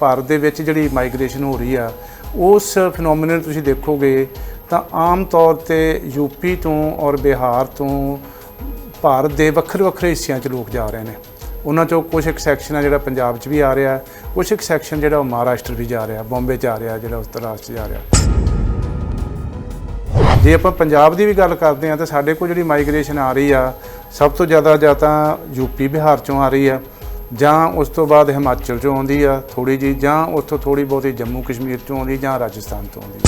ਭਾਰਤ ਦੇ ਵਿੱਚ ਜਿਹੜੀ ਮਾਈਗ੍ਰੇਸ਼ਨ ਹੋ ਰਹੀ ਆ ਉਸ ਫੀਨੋਮੀਨਲ ਤੁਸੀਂ ਦੇਖੋਗੇ ਤਾਂ ਆਮ ਤੌਰ ਤੇ ਯੂਪੀ ਤੋਂ ਔਰ ਬਿਹਾਰ ਤੋਂ ਭਾਰਤ ਦੇ ਵੱਖਰੇ ਵੱਖਰੇ ਹਿੱਸਿਆਂ 'ਚ ਲੋਕ ਜਾ ਰਹੇ ਨੇ। ਉਹਨਾਂ 'ਚੋਂ ਕੁਝ ਇੱਕ ਸੈਕਸ਼ਨ ਆ ਜਿਹੜਾ ਪੰਜਾਬ 'ਚ ਵੀ ਆ ਰਿਹਾ ਕੁਝ ਇੱਕ ਸੈਕਸ਼ਨ ਜਿਹੜਾ ਉਹ ਮਹਾਰਾਸ਼ਟਰ ਵੀ ਜਾ ਰਿਹਾ, ਬੰਬੇ 'ਚ ਆ ਰਿਹਾ, ਜਿਹੜਾ ਉੱਤਰਾਸ਼ਟਰ 'ਚ ਜਾ ਰਿਹਾ। ਜੇ ਆਪਾਂ ਪੰਜਾਬ ਦੀ ਵੀ ਗੱਲ ਕਰਦੇ ਆ ਤਾਂ ਸਾਡੇ ਕੋਲ ਜਿਹੜੀ ਮਾਈਗ੍ਰੇਸ਼ਨ ਆ ਰਹੀ ਆ, ਸਭ ਤੋਂ ਜ਼ਿਆਦਾ ਜਾਂ ਤਾਂ ਯੂਪੀ ਬਿਹਾਰ ਚੋਂ ਆ ਰਹੀ ਆ। ਜਾਂ ਉਸ ਤੋਂ ਬਾਅਦ ਹਿਮਾਚਲ ਚੋਂ ਆਉਂਦੀ ਆ ਥੋੜੀ ਜੀ ਜਾਂ ਉੱਥੋਂ ਥੋੜੀ ਬਹੁਤੀ ਜੰਮੂ ਕਸ਼ਮੀਰ ਚੋਂ ਆਉਂਦੀ ਜਾਂ ਰਾਜਸਥਾਨ ਤੋਂ ਆਉਂਦੀ।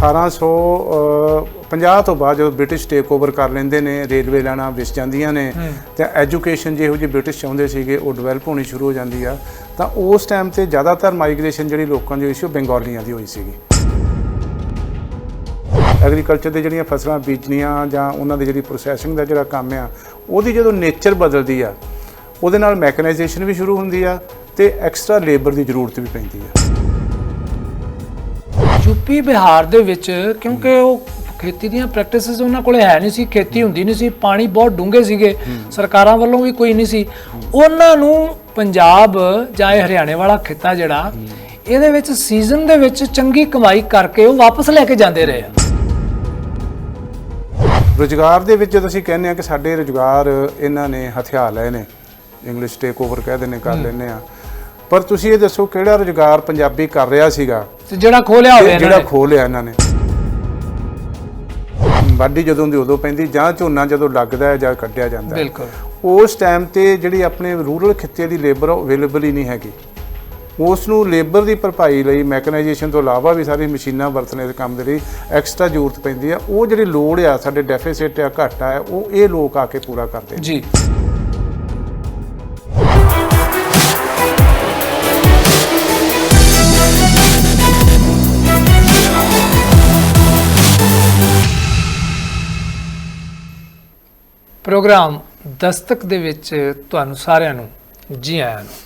ਆ 1850 ਤੋਂ ਬਾਅਦ ਜਦੋਂ ਬ੍ਰਿਟਿਸ਼ ਟੇਕ ਓਵਰ ਕਰ ਲੈਂਦੇ ਨੇ ਰੇਲਵੇ ਲਾਈਨਾਂ ਵਿਸ ਜਾਂਦੀਆਂ ਨੇ ਤੇ ਐਜੂਕੇਸ਼ਨ ਜਿਹੋ ਜਿਹੀ ਬ੍ਰਿਟਿਸ਼ ਚਾਹੁੰਦੇ ਸੀਗੇ ਉਹ ਡਿਵੈਲਪ ਹੋਣੀ ਸ਼ੁਰੂ ਹੋ ਜਾਂਦੀ ਆ। ਤਾਂ ਉਸ ਟਾਈਮ ਤੇ ਜ਼ਿਆਦਾਤਰ ਮਾਈਗ੍ਰੇਸ਼ਨ ਜਿਹੜੀ ਲੋਕਾਂ ਦੀ ਹੋਈ ਸੀ ਉਹ ਬੰਗਾਲੀਆਂ ਦੀ ਹੋਈ ਸੀਗੀ। ਐਗਰੀਕਲਚਰ ਦੇ ਜਿਹੜੀਆਂ ਫਸਲਾਂ ਬੀਜਣੀਆਂ ਜਾਂ ਉਹਨਾਂ ਦੀ ਜਿਹੜੀ ਪ੍ਰੋਸੈਸਿੰਗ ਦਾ ਜਿਹੜਾ ਕੰਮ ਆ, ਉਹਦੀ ਜਦੋਂ ਨੇਚਰ ਬਦਲਦੀ ਆ, ਉਹਦੇ ਨਾਲ ਮੈਕਨਾਈਜੇਸ਼ਨ ਵੀ ਸ਼ੁਰੂ ਹੁੰਦੀ ਆ ਤੇ ਐਕਸਟਰਾ ਲੇਬਰ ਦੀ ਜ਼ਰੂਰਤ ਵੀ ਪੈਂਦੀ ਆ। ਯੂਪੀ ਬਿਹਾਰ ਦੇ ਵਿੱਚ, ਕਿਉਂਕਿ ਉਹ ਖੇਤੀ ਦੀਆਂ ਪ੍ਰੈਕਟਿਸਿਸ ਉਹਨਾਂ ਕੋਲੇ ਹੈ ਨਹੀਂ ਸੀ, ਖੇਤੀ ਹੁੰਦੀ ਨਹੀਂ ਸੀ, ਪਾਣੀ ਬਹੁਤ ਡੂੰਘੇ ਸੀਗੇ, ਸਰਕਾਰਾਂ ਵੱਲੋਂ ਵੀ ਕੋਈ ਨਹੀਂ ਸੀ। ਉਹਨਾਂ ਨੂੰ ਪੰਜਾਬ ਜਾਂ ਹਰਿਆਣੇ ਵਾਲਾ ਖਿੱਤਾ ਜਿਹੜਾ, ਇਹਦੇ ਵਿੱਚ ਸੀਜ਼ਨ ਦੇ ਵਿੱਚ ਚੰਗੀ ਕਮਾਈ ਕਰਕੇ ਉਹ ਵਾਪਸ ਲੈ ਕੇ ਜਾਂਦੇ ਰਹੇ ਆ। ਰੁਜ਼ਗਾਰ ਦੇ ਵਿੱਚ ਜਦੋਂ ਅਸੀਂ ਕਹਿੰਦੇ ਆ ਕਿ ਸਾਡੇ ਰੁਜ਼ਗਾਰ ਇਹਨਾਂ ਨੇ ਹਥਿਆਰ ਲਏ ਨੇ ਇੰਗਲਿਸ਼ ਟੇਕ ਓਵਰ ਕਹਿ ਦਿੰਦੇ ਕਰ ਲੈਂਦੇ ਆ। ਪਰ ਤੁਸੀਂ ਇਹ ਦੱਸੋ ਕਿਹੜਾ ਰੁਜ਼ਗਾਰ ਪੰਜਾਬੀ ਕਰ ਰਿਹਾ ਸੀਗਾ? ਤੇ ਜਿਹੜਾ ਖੋਲਿਆ ਹੋਵੇ ਜਿਹੜਾ ਨੇ। ਖੋਹ ਲਿਆ ਇਹਨਾਂ ਨੇ। ਵਾਢੀ ਜਦੋਂ ਦੀ ਉਦੋਂ ਪੈਂਦੀ ਜਾਂ ਝੋਨਾ ਜਦੋਂ ਲੱਗਦਾ ਹੈ ਜਾਂ ਕੱਢਿਆ ਜਾਂਦਾ ਹੈ। ਬਿਲਕੁਲ। ਉਸ ਟਾਈਮ ਤੇ ਜਿਹੜੀ ਆਪਣੇ ਰੂਰਲ ਖਿੱਤੇ ਦੀ ਲੇਬਰ ਅਵੇਲੇਬਲ ਹੀ ਨਹੀਂ ਹੈਗੀ। ਉਸ ਨੂੰ ਲੇਬਰ ਦੀ ਭਰਪਾਈ ਲਈ ਮੈਕਨਾਈਜੇਸ਼ਨ ਤੋਂ ਇਲਾਵਾ ਵੀ ਸਾਰੀ ਮਸ਼ੀਨਾਂ ਵਰਤਣੇ ਦੇ ਕੰਮ ਦੇ ਲਈ ਐਕਸਟਰਾ ਜ਼ਰੂਰਤ ਪੈਂਦੀ ਆ। ਉਹ ਜਿਹੜੀ ਲੋੜ ਆ, ਸਾਡੇ ਡੈਫੀਸਿਟ ਆ, ਘਾਟਾ ਆ, ਉਹ ਇਹ ਲੋਕ ਆ ਕੇ ਪੂਰਾ ਕਰਦੇ ਜੀ। ਪ੍ਰੋਗਰਾਮ ਦਸਤਕ ਦੇ ਵਿੱਚ ਤੁਹਾਨੂੰ ਸਾਰਿਆਂ ਨੂੰ ਜੀ ਆਇਆਂ ਨੂੰ।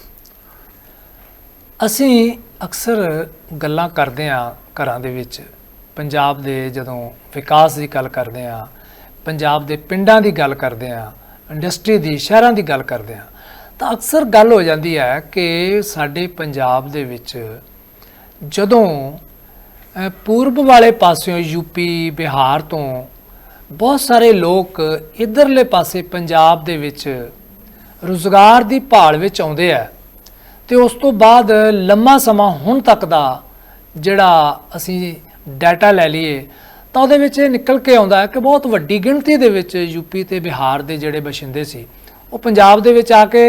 ਅਸੀਂ ਅਕਸਰ ਗੱਲਾਂ ਕਰਦੇ ਹਾਂ ਘਰਾਂ ਦੇ ਵਿੱਚ। ਪੰਜਾਬ ਦੇ ਜਦੋਂ ਵਿਕਾਸ ਦੀ ਗੱਲ ਕਰਦੇ ਹਾਂ, ਪੰਜਾਬ ਦੇ ਪਿੰਡਾਂ ਦੀ ਗੱਲ ਕਰਦੇ ਹਾਂ, ਇੰਡਸਟਰੀ ਦੀ, ਸ਼ਹਿਰਾਂ ਦੀ ਗੱਲ ਕਰਦੇ ਹਾਂ, ਤਾਂ ਅਕਸਰ ਗੱਲ ਹੋ ਜਾਂਦੀ ਹੈ ਕਿ ਸਾਡੇ ਪੰਜਾਬ ਦੇ ਵਿੱਚ ਜਦੋਂ ਪੂਰਬ ਵਾਲੇ ਪਾਸਿਓਂ ਯੂਪੀ ਬਿਹਾਰ ਤੋਂ ਬਹੁਤ ਸਾਰੇ ਲੋਕ ਇਧਰਲੇ ਪਾਸੇ ਪੰਜਾਬ ਦੇ ਵਿੱਚ ਰੁਜ਼ਗਾਰ ਦੀ ਭਾਲ ਵਿੱਚ ਆਉਂਦੇ ਆ ਤੇ ਉਸ ਤੋਂ ਬਾਅਦ ਲੰਮਾ ਸਮਾਂ ਹੁਣ ਤੱਕ ਦਾ ਜਿਹੜਾ ਅਸੀਂ ਡਾਟਾ ਲੈ ਲਈਏ, ਤਾਂ ਉਹਦੇ ਵਿੱਚ ਇਹ ਨਿਕਲ ਕੇ ਆਉਂਦਾ ਹੈ ਕਿ ਬਹੁਤ ਵੱਡੀ ਗਿਣਤੀ ਦੇ ਵਿੱਚ ਯੂਪੀ ਤੇ ਬਿਹਾਰ ਦੇ ਜਿਹੜੇ ਬਸ਼ਿੰਦੇ ਸੀ, ਉਹ ਪੰਜਾਬ ਦੇ ਵਿੱਚ ਆ ਕੇ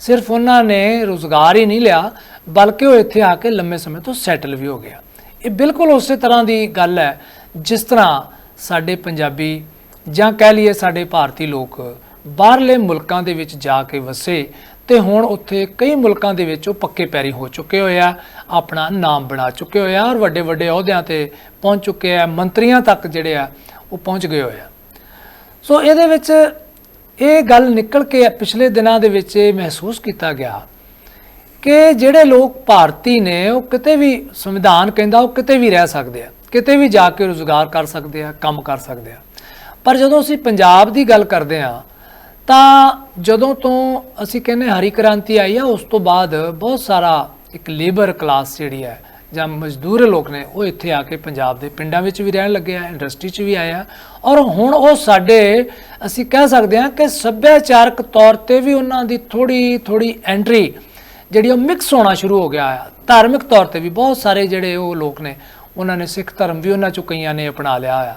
ਸਿਰਫ ਉਹਨਾਂ ਨੇ ਰੁਜ਼ਗਾਰ ਹੀ ਨਹੀਂ ਲਿਆ, ਬਲਕਿ ਉਹ ਇੱਥੇ ਆ ਕੇ ਲੰਮੇ ਸਮੇਂ ਤੋਂ ਸੈਟਲ ਵੀ ਹੋ ਗਿਆ। ਇਹ ਬਿਲਕੁਲ ਉਸੇ ਤਰ੍ਹਾਂ ਦੀ ਗੱਲ ਹੈ ਜਿਸ ਤਰ੍ਹਾਂ ਸਾਡੇ ਪੰਜਾਬੀ ਜਾਂ ਕਹਿ ਲਈਏ ਸਾਡੇ ਭਾਰਤੀ ਲੋਕ ਬਾਹਰਲੇ ਮੁਲਕਾਂ ਦੇ ਵਿੱਚ ਜਾ ਕੇ ਵਸੇ ਤੇ ਹੁਣ ਉੱਥੇ ਕਈ ਮੁਲਕਾਂ ਦੇ ਵਿੱਚ ਉਹ ਪੱਕੇ ਪੈਰੀ ਹੋ ਚੁੱਕੇ ਹੋਏ ਆ, ਆਪਣਾ ਨਾਮ ਬਣਾ ਚੁੱਕੇ ਹੋਏ ਆ ਔਰ ਵੱਡੇ ਵੱਡੇ ਅਹੁਦਿਆਂ ਤੇ ਪਹੁੰਚ ਚੁੱਕੇ ਆ, ਮੰਤਰੀਆਂ ਤੱਕ ਜਿਹੜੇ ਆ ਉਹ ਪਹੁੰਚ ਗਏ ਹੋਏ ਆ। ਸੋ ਇਹਦੇ ਵਿੱਚ ਇਹ ਗੱਲ ਨਿਕਲ ਕੇ ਪਿਛਲੇ ਦਿਨਾਂ ਦੇ ਵਿੱਚ ਇਹ ਮਹਿਸੂਸ ਕੀਤਾ ਗਿਆ ਕਿ ਜਿਹੜੇ ਲੋਕ ਭਾਰਤੀ ਨੇ, ਉਹ ਕਿਤੇ ਵੀ ਸੰਵਿਧਾਨ ਕਹਿੰਦਾ ਉਹ ਕਿਤੇ ਵੀ ਰਹਿ ਸਕਦੇ ਆ, ਕਿਤੇ ਵੀ ਜਾ ਕੇ ਰੋਜ਼ਗਾਰ ਕਰ ਸਕਦੇ ਆ, ਕੰਮ ਕਰ ਸਕਦੇ ਆ। ਪਰ ਜਦੋਂ ਅਸੀਂ ਪੰਜਾਬ ਦੀ ਗੱਲ ਕਰਦੇ ਆ ਤਾਂ ਜਦੋਂ ਤੋਂ ਅਸੀਂ ਕਹਿੰਦੇ ਹਰੀ ਕ੍ਰਾਂਤੀ ਆਈ ਆ, ਉਸ ਤੋਂ ਬਾਅਦ ਬਹੁਤ ਸਾਰਾ ਇੱਕ ਲੇਬਰ ਕਲਾਸ ਜਿਹੜੀ ਹੈ ਜਾਂ ਮਜ਼ਦੂਰ ਲੋਕ ਨੇ, ਉਹ ਇੱਥੇ ਆ ਕੇ ਪੰਜਾਬ ਦੇ ਪਿੰਡਾਂ ਵਿੱਚ ਵੀ ਰਹਿਣ ਲੱਗੇ ਆ ਇੰਡਸਟਰੀ 'ਚ ਵੀ ਆਏ ਆ। ਔਰ ਹੁਣ ਉਹ ਸਾਡੇ, ਅਸੀਂ ਕਹਿ ਸਕਦੇ ਹਾਂ ਕਿ ਸੱਭਿਆਚਾਰਕ ਤੌਰ ਤੇ ਵੀ ਉਹਨਾਂ ਦੀ ਥੋੜੀ ਥੋੜੀ ਐਂਟਰੀ ਜਿਹੜੀ ਉਹ ਮਿਕਸ ਹੋਣਾ ਸ਼ੁਰੂ ਹੋ ਗਿਆ ਆ। ਧਾਰਮਿਕ ਤੌਰ ਤੇ ਵੀ ਬਹੁਤ ਸਾਰੇ ਜਿਹੜੇ ਉਹ ਲੋਕ ਨੇ, ਉਹਨਾਂ ਨੇ ਸਿੱਖ ਧਰਮ ਵੀ ਉਹਨਾਂ ਚੋਂ ਕਈਆਂ ਨੇ ਅਪਣਾ ਲਿਆ ਆ।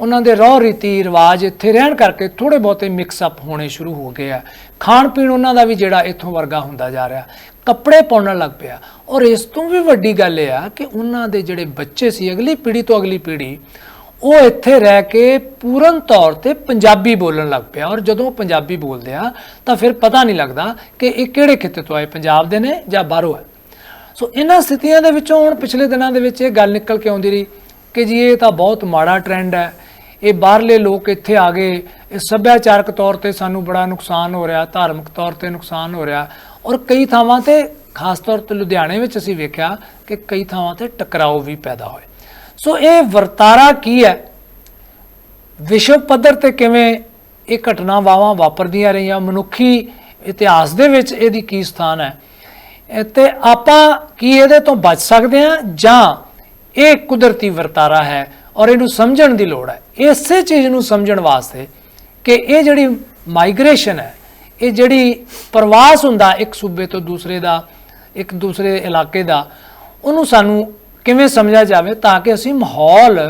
ਉਹਨਾਂ ਦੇ ਰਹੁ ਰੀਤੀ ਰਿਵਾਜ ਇੱਥੇ ਰਹਿਣ ਕਰਕੇ ਥੋੜੇ ਬਹੁਤੇ ਮਿਕਸ ਅਪ ਹੋਣੇ ਸ਼ੁਰੂ ਹੋ ਗਏ ਆ। ਖਾਣ ਪੀਣ ਉਹਨਾਂ ਦਾ ਵੀ ਜਿਹੜਾ ਇੱਥੋਂ ਵਰਗਾ ਹੁੰਦਾ ਜਾ ਰਿਹਾ। ਕੱਪੜੇ ਪਾਉਣ ਲੱਗ ਪਿਆ। ਔਰ ਇਸ ਤੋਂ ਵੀ ਵੱਡੀ ਗੱਲ ਇਹ ਆ ਕਿ ਉਹਨਾਂ ਦੇ ਜਿਹੜੇ ਬੱਚੇ ਸੀ, ਅਗਲੀ ਪੀੜ੍ਹੀ ਤੋਂ ਅਗਲੀ ਪੀੜ੍ਹੀ, ਉਹ ਇੱਥੇ ਰਹਿ ਕੇ ਪੂਰਨ ਤੌਰ ਤੇ ਪੰਜਾਬੀ ਬੋਲਣ ਲੱਗ ਪਿਆ। ਔਰ ਜਦੋਂ ਪੰਜਾਬੀ ਬੋਲਦੇ ਆ, ਤਾਂ ਫਿਰ ਪਤਾ ਨਹੀਂ ਲੱਗਦਾ ਕਿ ਇਹ ਕਿਹੜੇ ਖਿੱਤੇ ਤੋਂ ਆਏ। ਪੰਜਾਬ ਦੇ ਨੇ ਜਾਂ ਬਾਹਰੋਂ ਆ ਸੋ ਇਹਨਾਂ ਸਥਿਤੀਆਂ ਦੇ ਵਿੱਚੋਂ ਹੁਣ ਪਿਛਲੇ ਦਿਨਾਂ ਦੇ ਵਿੱਚ ਇਹ ਗੱਲ ਨਿਕਲ ਕੇ ਆਉਂਦੀ ਰਹੀ। ਕਿ ਜੀ ਇਹ ਤਾਂ ਬਹੁਤ ਮਾੜਾ ਟ੍ਰੈਂਡ ਹੈ। ਇਹ ਬਾਹਰਲੇ ਲੋਕ ਇੱਥੇ ਆ ਗਏ, ਇਹ ਸੱਭਿਆਚਾਰਕ ਤੌਰ ਤੇ ਸਾਨੂੰ ਬੜਾ ਨੁਕਸਾਨ ਹੋ ਰਿਹਾ, ਧਾਰਮਿਕ ਤੌਰ ਤੇ ਨੁਕਸਾਨ ਹੋ ਰਿਹਾ। ਔਰ ਕਈ ਥਾਵਾਂ ਤੇ, ਖਾਸ ਤੌਰ ਤੇ ਲੁਧਿਆਣੇ ਵਿੱਚ ਅਸੀਂ ਵੇਖਿਆ ਕਿ ਕਈ ਥਾਵਾਂ ਤੇ ਟਕਰਾਓ ਵੀ ਪੈਦਾ ਹੋਏ। ਸੋ ਇਹ ਵਰਤਾਰਾ ਕੀ ਹੈ? ਵਿਸ਼ਵ ਪੱਧਰ ਤੇ ਕਿਵੇਂ ਇਹ ਘਟਨਾਵਾਂ ਵਾਪਰਦੀਆਂ ਰਹੀਆਂ, ਮਨੁੱਖੀ ਇਤਿਹਾਸ ਦੇ ਵਿੱਚ ਇਹਦੀ ਕੀ ਸਥਾਨ ਹੈ? ਇਹ ਤੇ ਆਪਾਂ ਕੀ ਇਹਦੇ ਤੋਂ ਬਚ ਸਕਦੇ ਹਾਂ ਜਾਂ ਇਹ ਕੁਦਰਤੀ ਵਰਤਾਰਾ ਹੈ ਔਰ ਇਹਨੂੰ ਸਮਝਣ ਦੀ ਲੋੜ ਹੈ। ਇਸੇ ਚੀਜ਼ ਨੂੰ ਸਮਝਣ ਵਾਸਤੇ ਕਿ ਇਹ ਜਿਹੜੀ ਮਾਈਗ੍ਰੇਸ਼ਨ ਹੈ, ਇਹ ਜਿਹੜੀ ਪ੍ਰਵਾਸ ਹੁੰਦਾ ਇੱਕ ਸੂਬੇ ਤੋਂ ਦੂਸਰੇ ਦਾ, ਇੱਕ ਦੂਸਰੇ ਇਲਾਕੇ ਦਾ, ਉਹਨੂੰ ਸਾਨੂੰ ਕਿਵੇਂ ਸਮਝਿਆ ਜਾਵੇ ਤਾਂ ਕਿ ਅਸੀਂ ਮਾਹੌਲ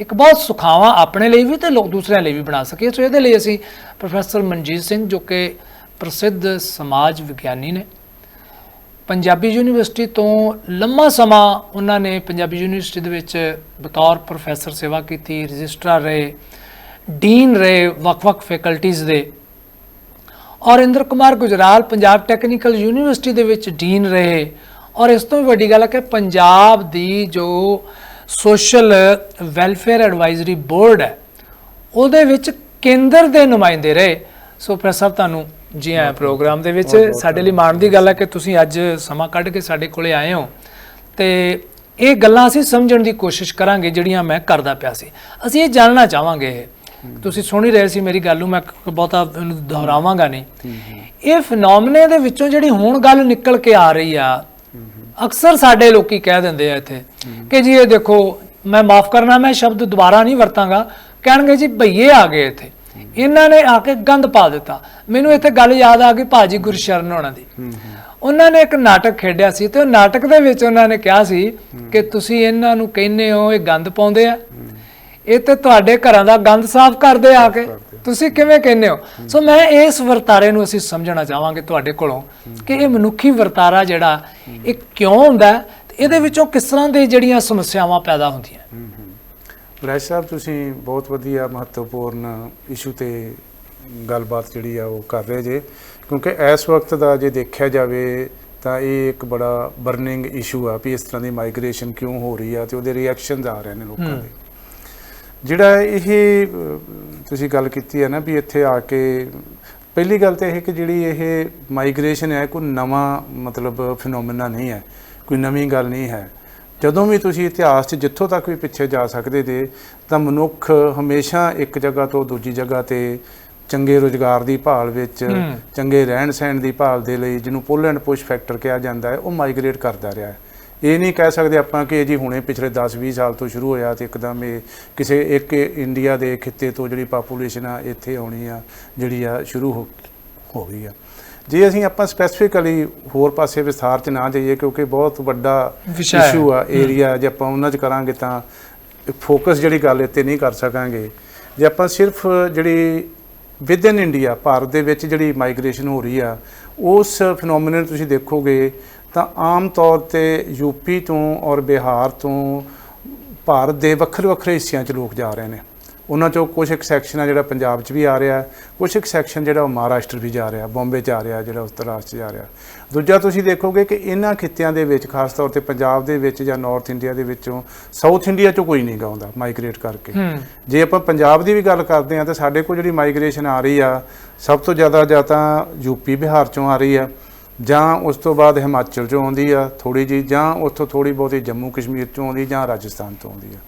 ਇੱਕ ਬਹੁਤ ਸੁਖਾਵਾਂ ਆਪਣੇ ਲਈ ਵੀ ਤੇ ਲੋਕ ਦੂਸਰਿਆਂ ਲਈ ਵੀ ਬਣਾ ਸਕੀਏ। ਸੋ ਇਹਦੇ ਲਈ ਅਸੀਂ ਪ੍ਰੋਫੈਸਰ ਮਨਜੀਤ ਸਿੰਘ ਜੋ ਕਿ ਪ੍ਰਸਿੱਧ ਸਮਾਜ ਵਿਗਿਆਨੀ ਨੇ ਪੰਜਾਬੀ ਯੂਨੀਵਰਸਿਟੀ ਤੋਂ ਲੰਮਾ ਸਮਾਂ ਉਹਨਾਂ ਨੇ ਪੰਜਾਬੀ ਯੂਨੀਵਰਸਿਟੀ ਦੇ ਵਿੱਚ ਬਤੌਰ ਪ੍ਰੋਫੈਸਰ ਸੇਵਾ ਕੀਤੀ, ਰਜਿਸਟਰਾਰ ਰਹੇ, ਡੀਨ ਰਹੇ ਵੱਖ-ਵੱਖ ਫੈਕਲਟੀਆਂ ਦੇ। ਔਰ ਇੰਦਰ ਕੁਮਾਰ ਗੁਜਰਾਲ ਪੰਜਾਬ ਟੈਕਨੀਕਲ ਯੂਨੀਵਰਸਿਟੀ ਦੇ ਵਿੱਚ ਡੀਨ ਰਹੇ। ਔਰ ਇਸ ਤੋਂ ਵੀ ਵੱਡੀ ਗੱਲ ਹੈ ਕਿ ਪੰਜਾਬ ਦੀ ਜੋ ਸੋਸ਼ਲ ਵੈਲਫੇਅਰ ਐਡਵਾਈਜ਼ਰੀ ਬੋਰਡ ਹੈ, ਉਹਦੇ ਵਿੱਚ ਕੇਂਦਰ ਦੇ ਨੁਮਾਇੰਦੇ ਰਹੇ। ਸੋ ਪ੍ਰੋਫੈਸਰ ਸਾਹਿਬ, ਤੁਹਾਨੂੰ ਜੀ ਆਇਆਂ ਪ੍ਰੋਗਰਾਮ ਦੇ ਵਿੱਚ ਸਾਡੇ ਲਈ ਮਾਣ ਦੀ ਗੱਲ ਹੈ ਕਿ ਤੁਸੀਂ ਅੱਜ ਸਮਾਂ ਕੱਢ ਕੇ ਸਾਡੇ ਕੋਲੇ ਆਏ ਹੋ। ਤੇ ਇਹ ਗੱਲਾਂ ਅਸੀਂ ਸਮਝਣ ਦੀ ਕੋਸ਼ਿਸ਼ ਕਰਾਂਗੇ ਜਿਹੜੀਆਂ ਮੈਂ ਕਰਦਾ ਪਿਆ ਸੀ। ਅਸੀਂ ਇਹ ਜਾਣਨਾ ਚਾਹਾਂਗੇ। ਤੁਸੀਂ ਸੁਣ ਹੀ ਰਹੇ ਸੀ ਮੇਰੀ ਗੱਲ ਨੂੰ ਮੈਂ ਬਹੁਤਾ ਦੁਹਰਾਵਾਂਗਾ ਨਹੀਂ। ਇਹ ਫੀਨੋਮਨੇ ਦੇ ਵਿੱਚੋਂ ਜਿਹੜੀ ਹੁਣ ਗੱਲ ਨਿਕਲ ਕੇ ਆ ਰਹੀ ਆ ਅਕਸਰ ਸਾਡੇ ਲੋਕੀ ਕਹਿ ਦਿੰਦੇ ਆ ਇੱਥੇ ਕਿ ਜੀ ਇਹ ਦੇਖੋ ਮੈਂ ਮਾਫ ਕਰਨਾ ਮੈਂ ਸ਼ਬਦ ਦੁਬਾਰਾ ਨਹੀਂ ਵਰਤਾਂਗਾ। ਕਹਿਣਗੇ ਜੀ ਭਈਏ ਆ ਗਏ ਇੱਥੇ। ਇਹਨਾਂ ਨੇ ਆ ਕੇ ਗੰਦ ਪਾ ਦਿੱਤਾ। ਮੈਨੂੰ ਇੱਥੇ ਗੱਲ ਯਾਦ ਆ ਗਈ ਭਾਜੀ ਗੁਰਸ਼ਰਨ ਹੋਣਾ ਦੀ। ਉਹਨਾਂ ਨੇ ਇੱਕ ਨਾਟਕ ਖੇਡਿਆ ਸੀ ਤੇ ਉਹ ਨਾਟਕ ਦੇ ਵਿੱਚ ਉਹਨਾਂ ਨੇ ਕਿਹਾ ਸੀ ਕਿ ਤੁਸੀਂ ਇਹਨਾਂ ਨੂੰ ਕਹਿੰਦੇ ਹੋ ਇਹ ਗੰਦ ਪਾਉਂਦੇ ਆ। ਇਹ ਤੇ ਤੁਹਾਡੇ ਘਰਾਂ ਦਾ ਗੰਦ ਸਾਫ਼ ਕਰਦੇ ਆ ਕੇ। ਤੁਸੀਂ ਕਿਵੇਂ ਕਹਿੰਦੇ ਹੋ? ਸੋ ਮੈਂ ਇਸ ਵਰਤਾਰੇ ਨੂੰ ਅਸੀਂ ਸਮਝਣਾ ਚਾਹਾਂਗੇ ਤੁਹਾਡੇ ਕੋਲੋਂ ਕਿ ਇਹ ਮਨੁੱਖੀ ਵਰਤਾਰਾ ਜਿਹੜਾ ਇਹ ਕਿਉਂ ਹੁੰਦਾ ਇਹਦੇ ਵਿੱਚੋਂ ਕਿਸ ਤਰ੍ਹਾਂ ਦੇ ਜਿਹੜੀਆਂ ਸਮੱਸਿਆਵਾਂ ਪੈਦਾ ਹੁੰਦੀਆਂ? ਵੈਸ਼ ਸਾਹਿਬ ਤੁਸੀਂ ਬਹੁਤ ਵਧੀਆ ਮਹੱਤਵਪੂਰਨ ਇਸ਼ੂ ਤੇ ਗੱਲਬਾਤ ਜਿਹੜੀ ਆ ਉਹ ਕਰ ਰਹੇ ਜੇ। ਕਿਉਂਕਿ ਇਸ ਵਕਤ ਦਾ ਜੇ ਦੇਖਿਆ ਜਾਵੇ ਤਾਂ ਇਹ ਇੱਕ ਬੜਾ ਬਰਨਿੰਗ ਇਸ਼ੂ ਆ ਵੀ ਇਸ ਤਰ੍ਹਾਂ ਦੀ ਮਾਈਗ੍ਰੇਸ਼ਨ ਕਿਉਂ ਹੋ ਰਹੀ ਆ ਤੇ ਉਹਦੇ ਰਿਐਕਸ਼ਨਸ ਆ ਰਹੇ ਨੇ ਲੋਕਾਂ। ਦੇ। ਜਿਹੜਾ ਇਹ ਤੁਸੀਂ ਗੱਲ ਕੀਤੀ ਹੈ ਨਾ ਵੀ ਇੱਥੇ ਆ ਕੇ ਪਹਿਲੀ ਗੱਲ ਤਾਂ ਇਹ ਕਿ ਜਿਹੜੀ ਇਹ ਮਾਈਗ੍ਰੇਸ਼ਨ ਹੈ ਕੋਈ ਨਵਾਂ ਮਤਲਬ ਫਿਨੋਮੇਨਾ ਨਹੀਂ ਹੈ ਕੋਈ ਨਵੀਂ ਗੱਲ ਨਹੀਂ ਹੈ। ਜਦੋਂ ਵੀ ਤੁਸੀਂ ਇਤਿਹਾਸ 'ਚ ਜਿੱਥੋਂ ਤੱਕ ਵੀ ਪਿੱਛੇ ਜਾ ਸਕਦੇ ਤੇ ਤਾਂ ਮਨੁੱਖ ਹਮੇਸ਼ਾ ਇੱਕ ਜਗ੍ਹਾ ਤੋਂ ਦੂਜੀ ਜਗ੍ਹਾ ਤੇ ਚੰਗੇ ਰੋਜ਼ਗਾਰ ਦੀ ਭਾਲ ਵਿੱਚ। ਚੰਗੇ ਰਹਿਣ ਸਹਿਣ ਦੀ ਭਾਲ ਦੇ ਲਈ ਜਿਹਨੂੰ ਪੁੱਲ ਐਂਡ ਪੁਸ਼ ਫੈਕਟਰ ਕਿਹਾ ਜਾਂਦਾ ਹੈ ਉਹ ਮਾਈਗ੍ਰੇਟ ਕਰਦਾ ਰਿਹਾ ਹੈ ਇਹ ਨਹੀਂ ਕਹਿ ਸਕਦੇ ਆਪਾਂ ਕਿ ਇਹ ਜੀ ਹੁਣੇ ਪਿਛਲੇ 10-20 ਸਾਲ ਤੋਂ ਸ਼ੁਰੂ ਹੋਇਆ ਤੇ ਇੱਕਦਮ ਇਹ ਕਿਸੇ ਇੱਕ ਇੰਡੀਆ ਦੇ ਖਿੱਤੇ ਤੋਂ ਜਿਹੜੀ ਪਾਪੂਲੇਸ਼ਨ ਆ ਇੱਥੇ ਆਉਣੀ ਆ ਜਿਹੜੀ ਆ ਸ਼ੁਰੂ ਹੋ ਹੋ ਗਈ ਆ। ਜੇ ਅਸੀਂ ਆਪਾਂ ਸਪੈਸੀਫਿਕਲੀ ਹੋਰ ਪਾਸੇ ਵਿਸਥਾਰ ਚ ਨਾ ਜਾਈਏ ਕਿਉਂਕਿ ਬਹੁਤ ਵੱਡਾ। ਇਸ਼ੂ ਆ ਏਰੀਆ ਜੇ ਆਪਾਂ ਉਹਨਾਂ ਚ ਕਰਾਂਗੇ ਤਾਂ ਫੋਕਸ ਜਿਹੜੀ ਗੱਲ ਇੱਥੇ ਨਹੀਂ ਕਰ ਸਕਾਂਗੇ। ਜੇ ਆਪਾਂ ਸਿਰਫ ਜਿਹੜੀ ਵਿਦਨ ਇੰਡੀਆ ਭਾਰਤ ਦੇ ਵਿੱਚ ਜਿਹੜੀ ਮਾਈਗ੍ਰੇਸ਼ਨ ਹੋ ਰਹੀ ਆ ਉਸ ਫੀਨੋਮੀਨਨ ਤੁਸੀਂ ਦੇਖੋਗੇ ਤਾਂ ਆਮ ਤੌਰ ਤੇ ਯੂਪੀ ਤੋਂ ਔਰ ਬਿਹਾਰ ਤੋਂ ਭਾਰਤ ਦੇ ਵੱਖਰੇ ਵੱਖਰੇ ਹਿੱਸਿਆਂ 'ਚ ਲੋਕ ਜਾ ਰਹੇ ਨੇ। ਉਹਨਾਂ ਚੋਂ ਕੁਝ ਇੱਕ ਸੈਕਸ਼ਨ ਆ ਜਿਹੜਾ ਪੰਜਾਬ 'ਚ ਵੀ ਆ ਰਿਹਾ ਕੁਝ ਇੱਕ ਸੈਕਸ਼ਨ ਜਿਹੜਾ ਉਹ ਮਹਾਰਾਸ਼ਟਰ ਵੀ ਜਾ ਰਿਹਾ ਬੰਬੇ 'ਚ ਆ ਰਿਹਾ ਜਿਹੜਾ ਉੱਤਰ ਰਾਸ਼ਟਰ 'ਚ ਜਾ ਰਿਹਾ। ਦੂਜਾ ਤੁਸੀਂ ਦੇਖੋਗੇ ਕਿ ਇਹਨਾਂ ਖਿੱਤਿਆਂ ਦੇ ਵਿੱਚ ਖਾਸ ਤੌਰ ਤੇ ਪੰਜਾਬ ਦੇ ਵਿੱਚ ਜਾਂ ਨਾਰਥ ਇੰਡੀਆ ਦੇ ਵਿੱਚੋਂ ਸਾਊਥ ਇੰਡੀਆ 'ਚੋਂ ਕੋਈ ਨਹੀਂ ਗਾਉਂਦਾ ਮਾਈਗ੍ਰੇਟ ਕਰਕੇ। ਹੂੰ। ਜੇ ਆਪਾਂ ਪੰਜਾਬ ਦੀ ਵੀ ਗੱਲ ਕਰਦੇ ਆ ਤਾਂ ਸਾਡੇ ਕੋਲ ਜਿਹੜੀ ਮਾਈਗ੍ਰੇਸ਼ਨ ਆ ਰਹੀ ਆ ਸਭ ਤੋਂ ਜ਼ਿਆਦਾ ਜਾਂ ਤਾਂ ਯੂਪੀ ਬਿਹਾਰ ਚੋਂ ਆ ਰਹੀ ਆ ਜਾਂ ਉਸ ਤੋਂ ਬਾਅਦ ਹਿਮਾਚਲ ਚੋਂ ਆਉਂਦੀ ਆ ਥੋੜੀ ਜੀ ਜਾਂ ਉੱਥੋਂ ਥੋੜੀ ਬਹੁਤੀ ਜੰਮੂ ਕਸ਼ਮੀਰ ਚੋਂ ਆਉਂਦੀ ਜਾਂ ਰਾਜਸਥਾਨ ਤੋਂ ਆਉਂਦੀ ਆ।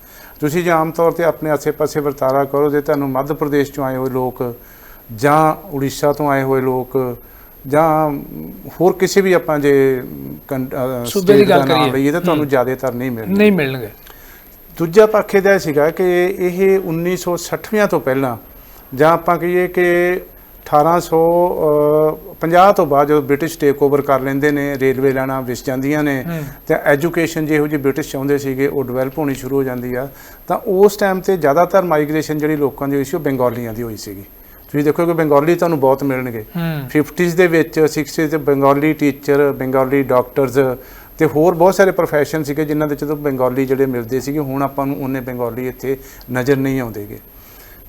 ਤੁਸੀਂ ਜੇ ਆਮ ਤੌਰ ਤੇ ਆਪਣੇ ਆਸੇ-ਪਾਸੇ ਵਰਤਾਰਾ ਕਰੋ ਜੇ ਤੁਹਾਨੂੰ ਮੱਧ ਪ੍ਰਦੇਸ਼ ਚੋਂ ਆਏ ਹੋਏ ਲੋਕ ਜਾਂ ਉੜੀਸਾ ਤੋਂ ਆਏ ਹੋਏ ਲੋਕ ਜਾਂ ਹੋਰ ਕਿਸੇ ਵੀ ਆਪਾਂ ਜੇ ਸੂਬੇ ਦੀ ਗੱਲ ਕਰੀਏ। ਲਈਏ ਤਾਂ ਤੁਹਾਨੂੰ ਜ਼ਿਆਦਾਤਰ ਨਹੀਂ ਮਿਲਣਗੇ। ਨਹੀਂ ਮਿਲਣਗੇ। ਦੂਜਾ ਪੱਖ ਇਹਦਾ ਸੀਗਾ ਕਿ ਇਹ 1960ਵਿਆਂ ਤੋਂ ਪਹਿਲਾਂ ਜਾਂ ਆਪਾਂ ਕਹੀਏ ਕਿ 1850 ਤੋਂ ਬਾਅਦ ਜਦੋਂ ਬ੍ਰਿਟਿਸ਼ ਟੇਕ ਓਵਰ ਕਰ ਲੈਂਦੇ ਨੇ ਰੇਲਵੇ ਲਾਈਨਾਂ ਵਿਸ ਜਾਂਦੀਆਂ ਨੇ। ਤੇ ਐਜੂਕੇਸ਼ਨ ਜਿਹੋ ਜਿਹੀ ਬ੍ਰਿਟਿਸ਼ ਚਾਹੁੰਦੇ ਸੀਗੇ ਉਹ ਡਿਵੈਲਪ ਹੋਣੀ ਸ਼ੁਰੂ ਹੋ ਜਾਂਦੀ ਆ। ਤਾਂ ਉਸ ਟਾਈਮ ਤੇ ਜ਼ਿਆਦਾਤਰ ਮਾਈਗ੍ਰੇਸ਼ਨ ਜਿਹੜੀ ਲੋਕਾਂ ਦੀ ਹੋਈ ਸੀ ਉਹ ਬੰਗਾਲੀਆਂ ਦੀ ਹੋਈ ਸੀਗੀ। ਤੁਸੀਂ ਦੇਖੋ ਕਿ ਬੰਗਾਲੀ ਤੁਹਾਨੂੰ ਬਹੁਤ ਮਿਲਣਗੇ। ਹੂੰ। 50s ਦੇ ਵਿੱਚ 60s ਦੇ ਬੰਗਾਲੀ ਟੀਚਰ ਬੰਗਾਲੀ ਡਾਕਟਰਸ ਤੇ ਹੋਰ ਬਹੁਤ ਸਾਰੇ ਪ੍ਰੋਫੈਸ਼ਨ ਸੀਗੇ ਜਿਨ੍ਹਾਂ ਦੇ ਜਦੋਂ ਬੰਗਾਲੀ ਜਿਹੜੇ ਮਿਲਦੇ ਸੀਗੇ ਹੁਣ ਆਪਾਂ ਨੂੰ ਉਹਨੇ ਬੰਗਾਲੀ ਇੱਥੇ ਨਜ਼ਰ ਨਹੀਂ ਆਉਂਦੇਗੇ।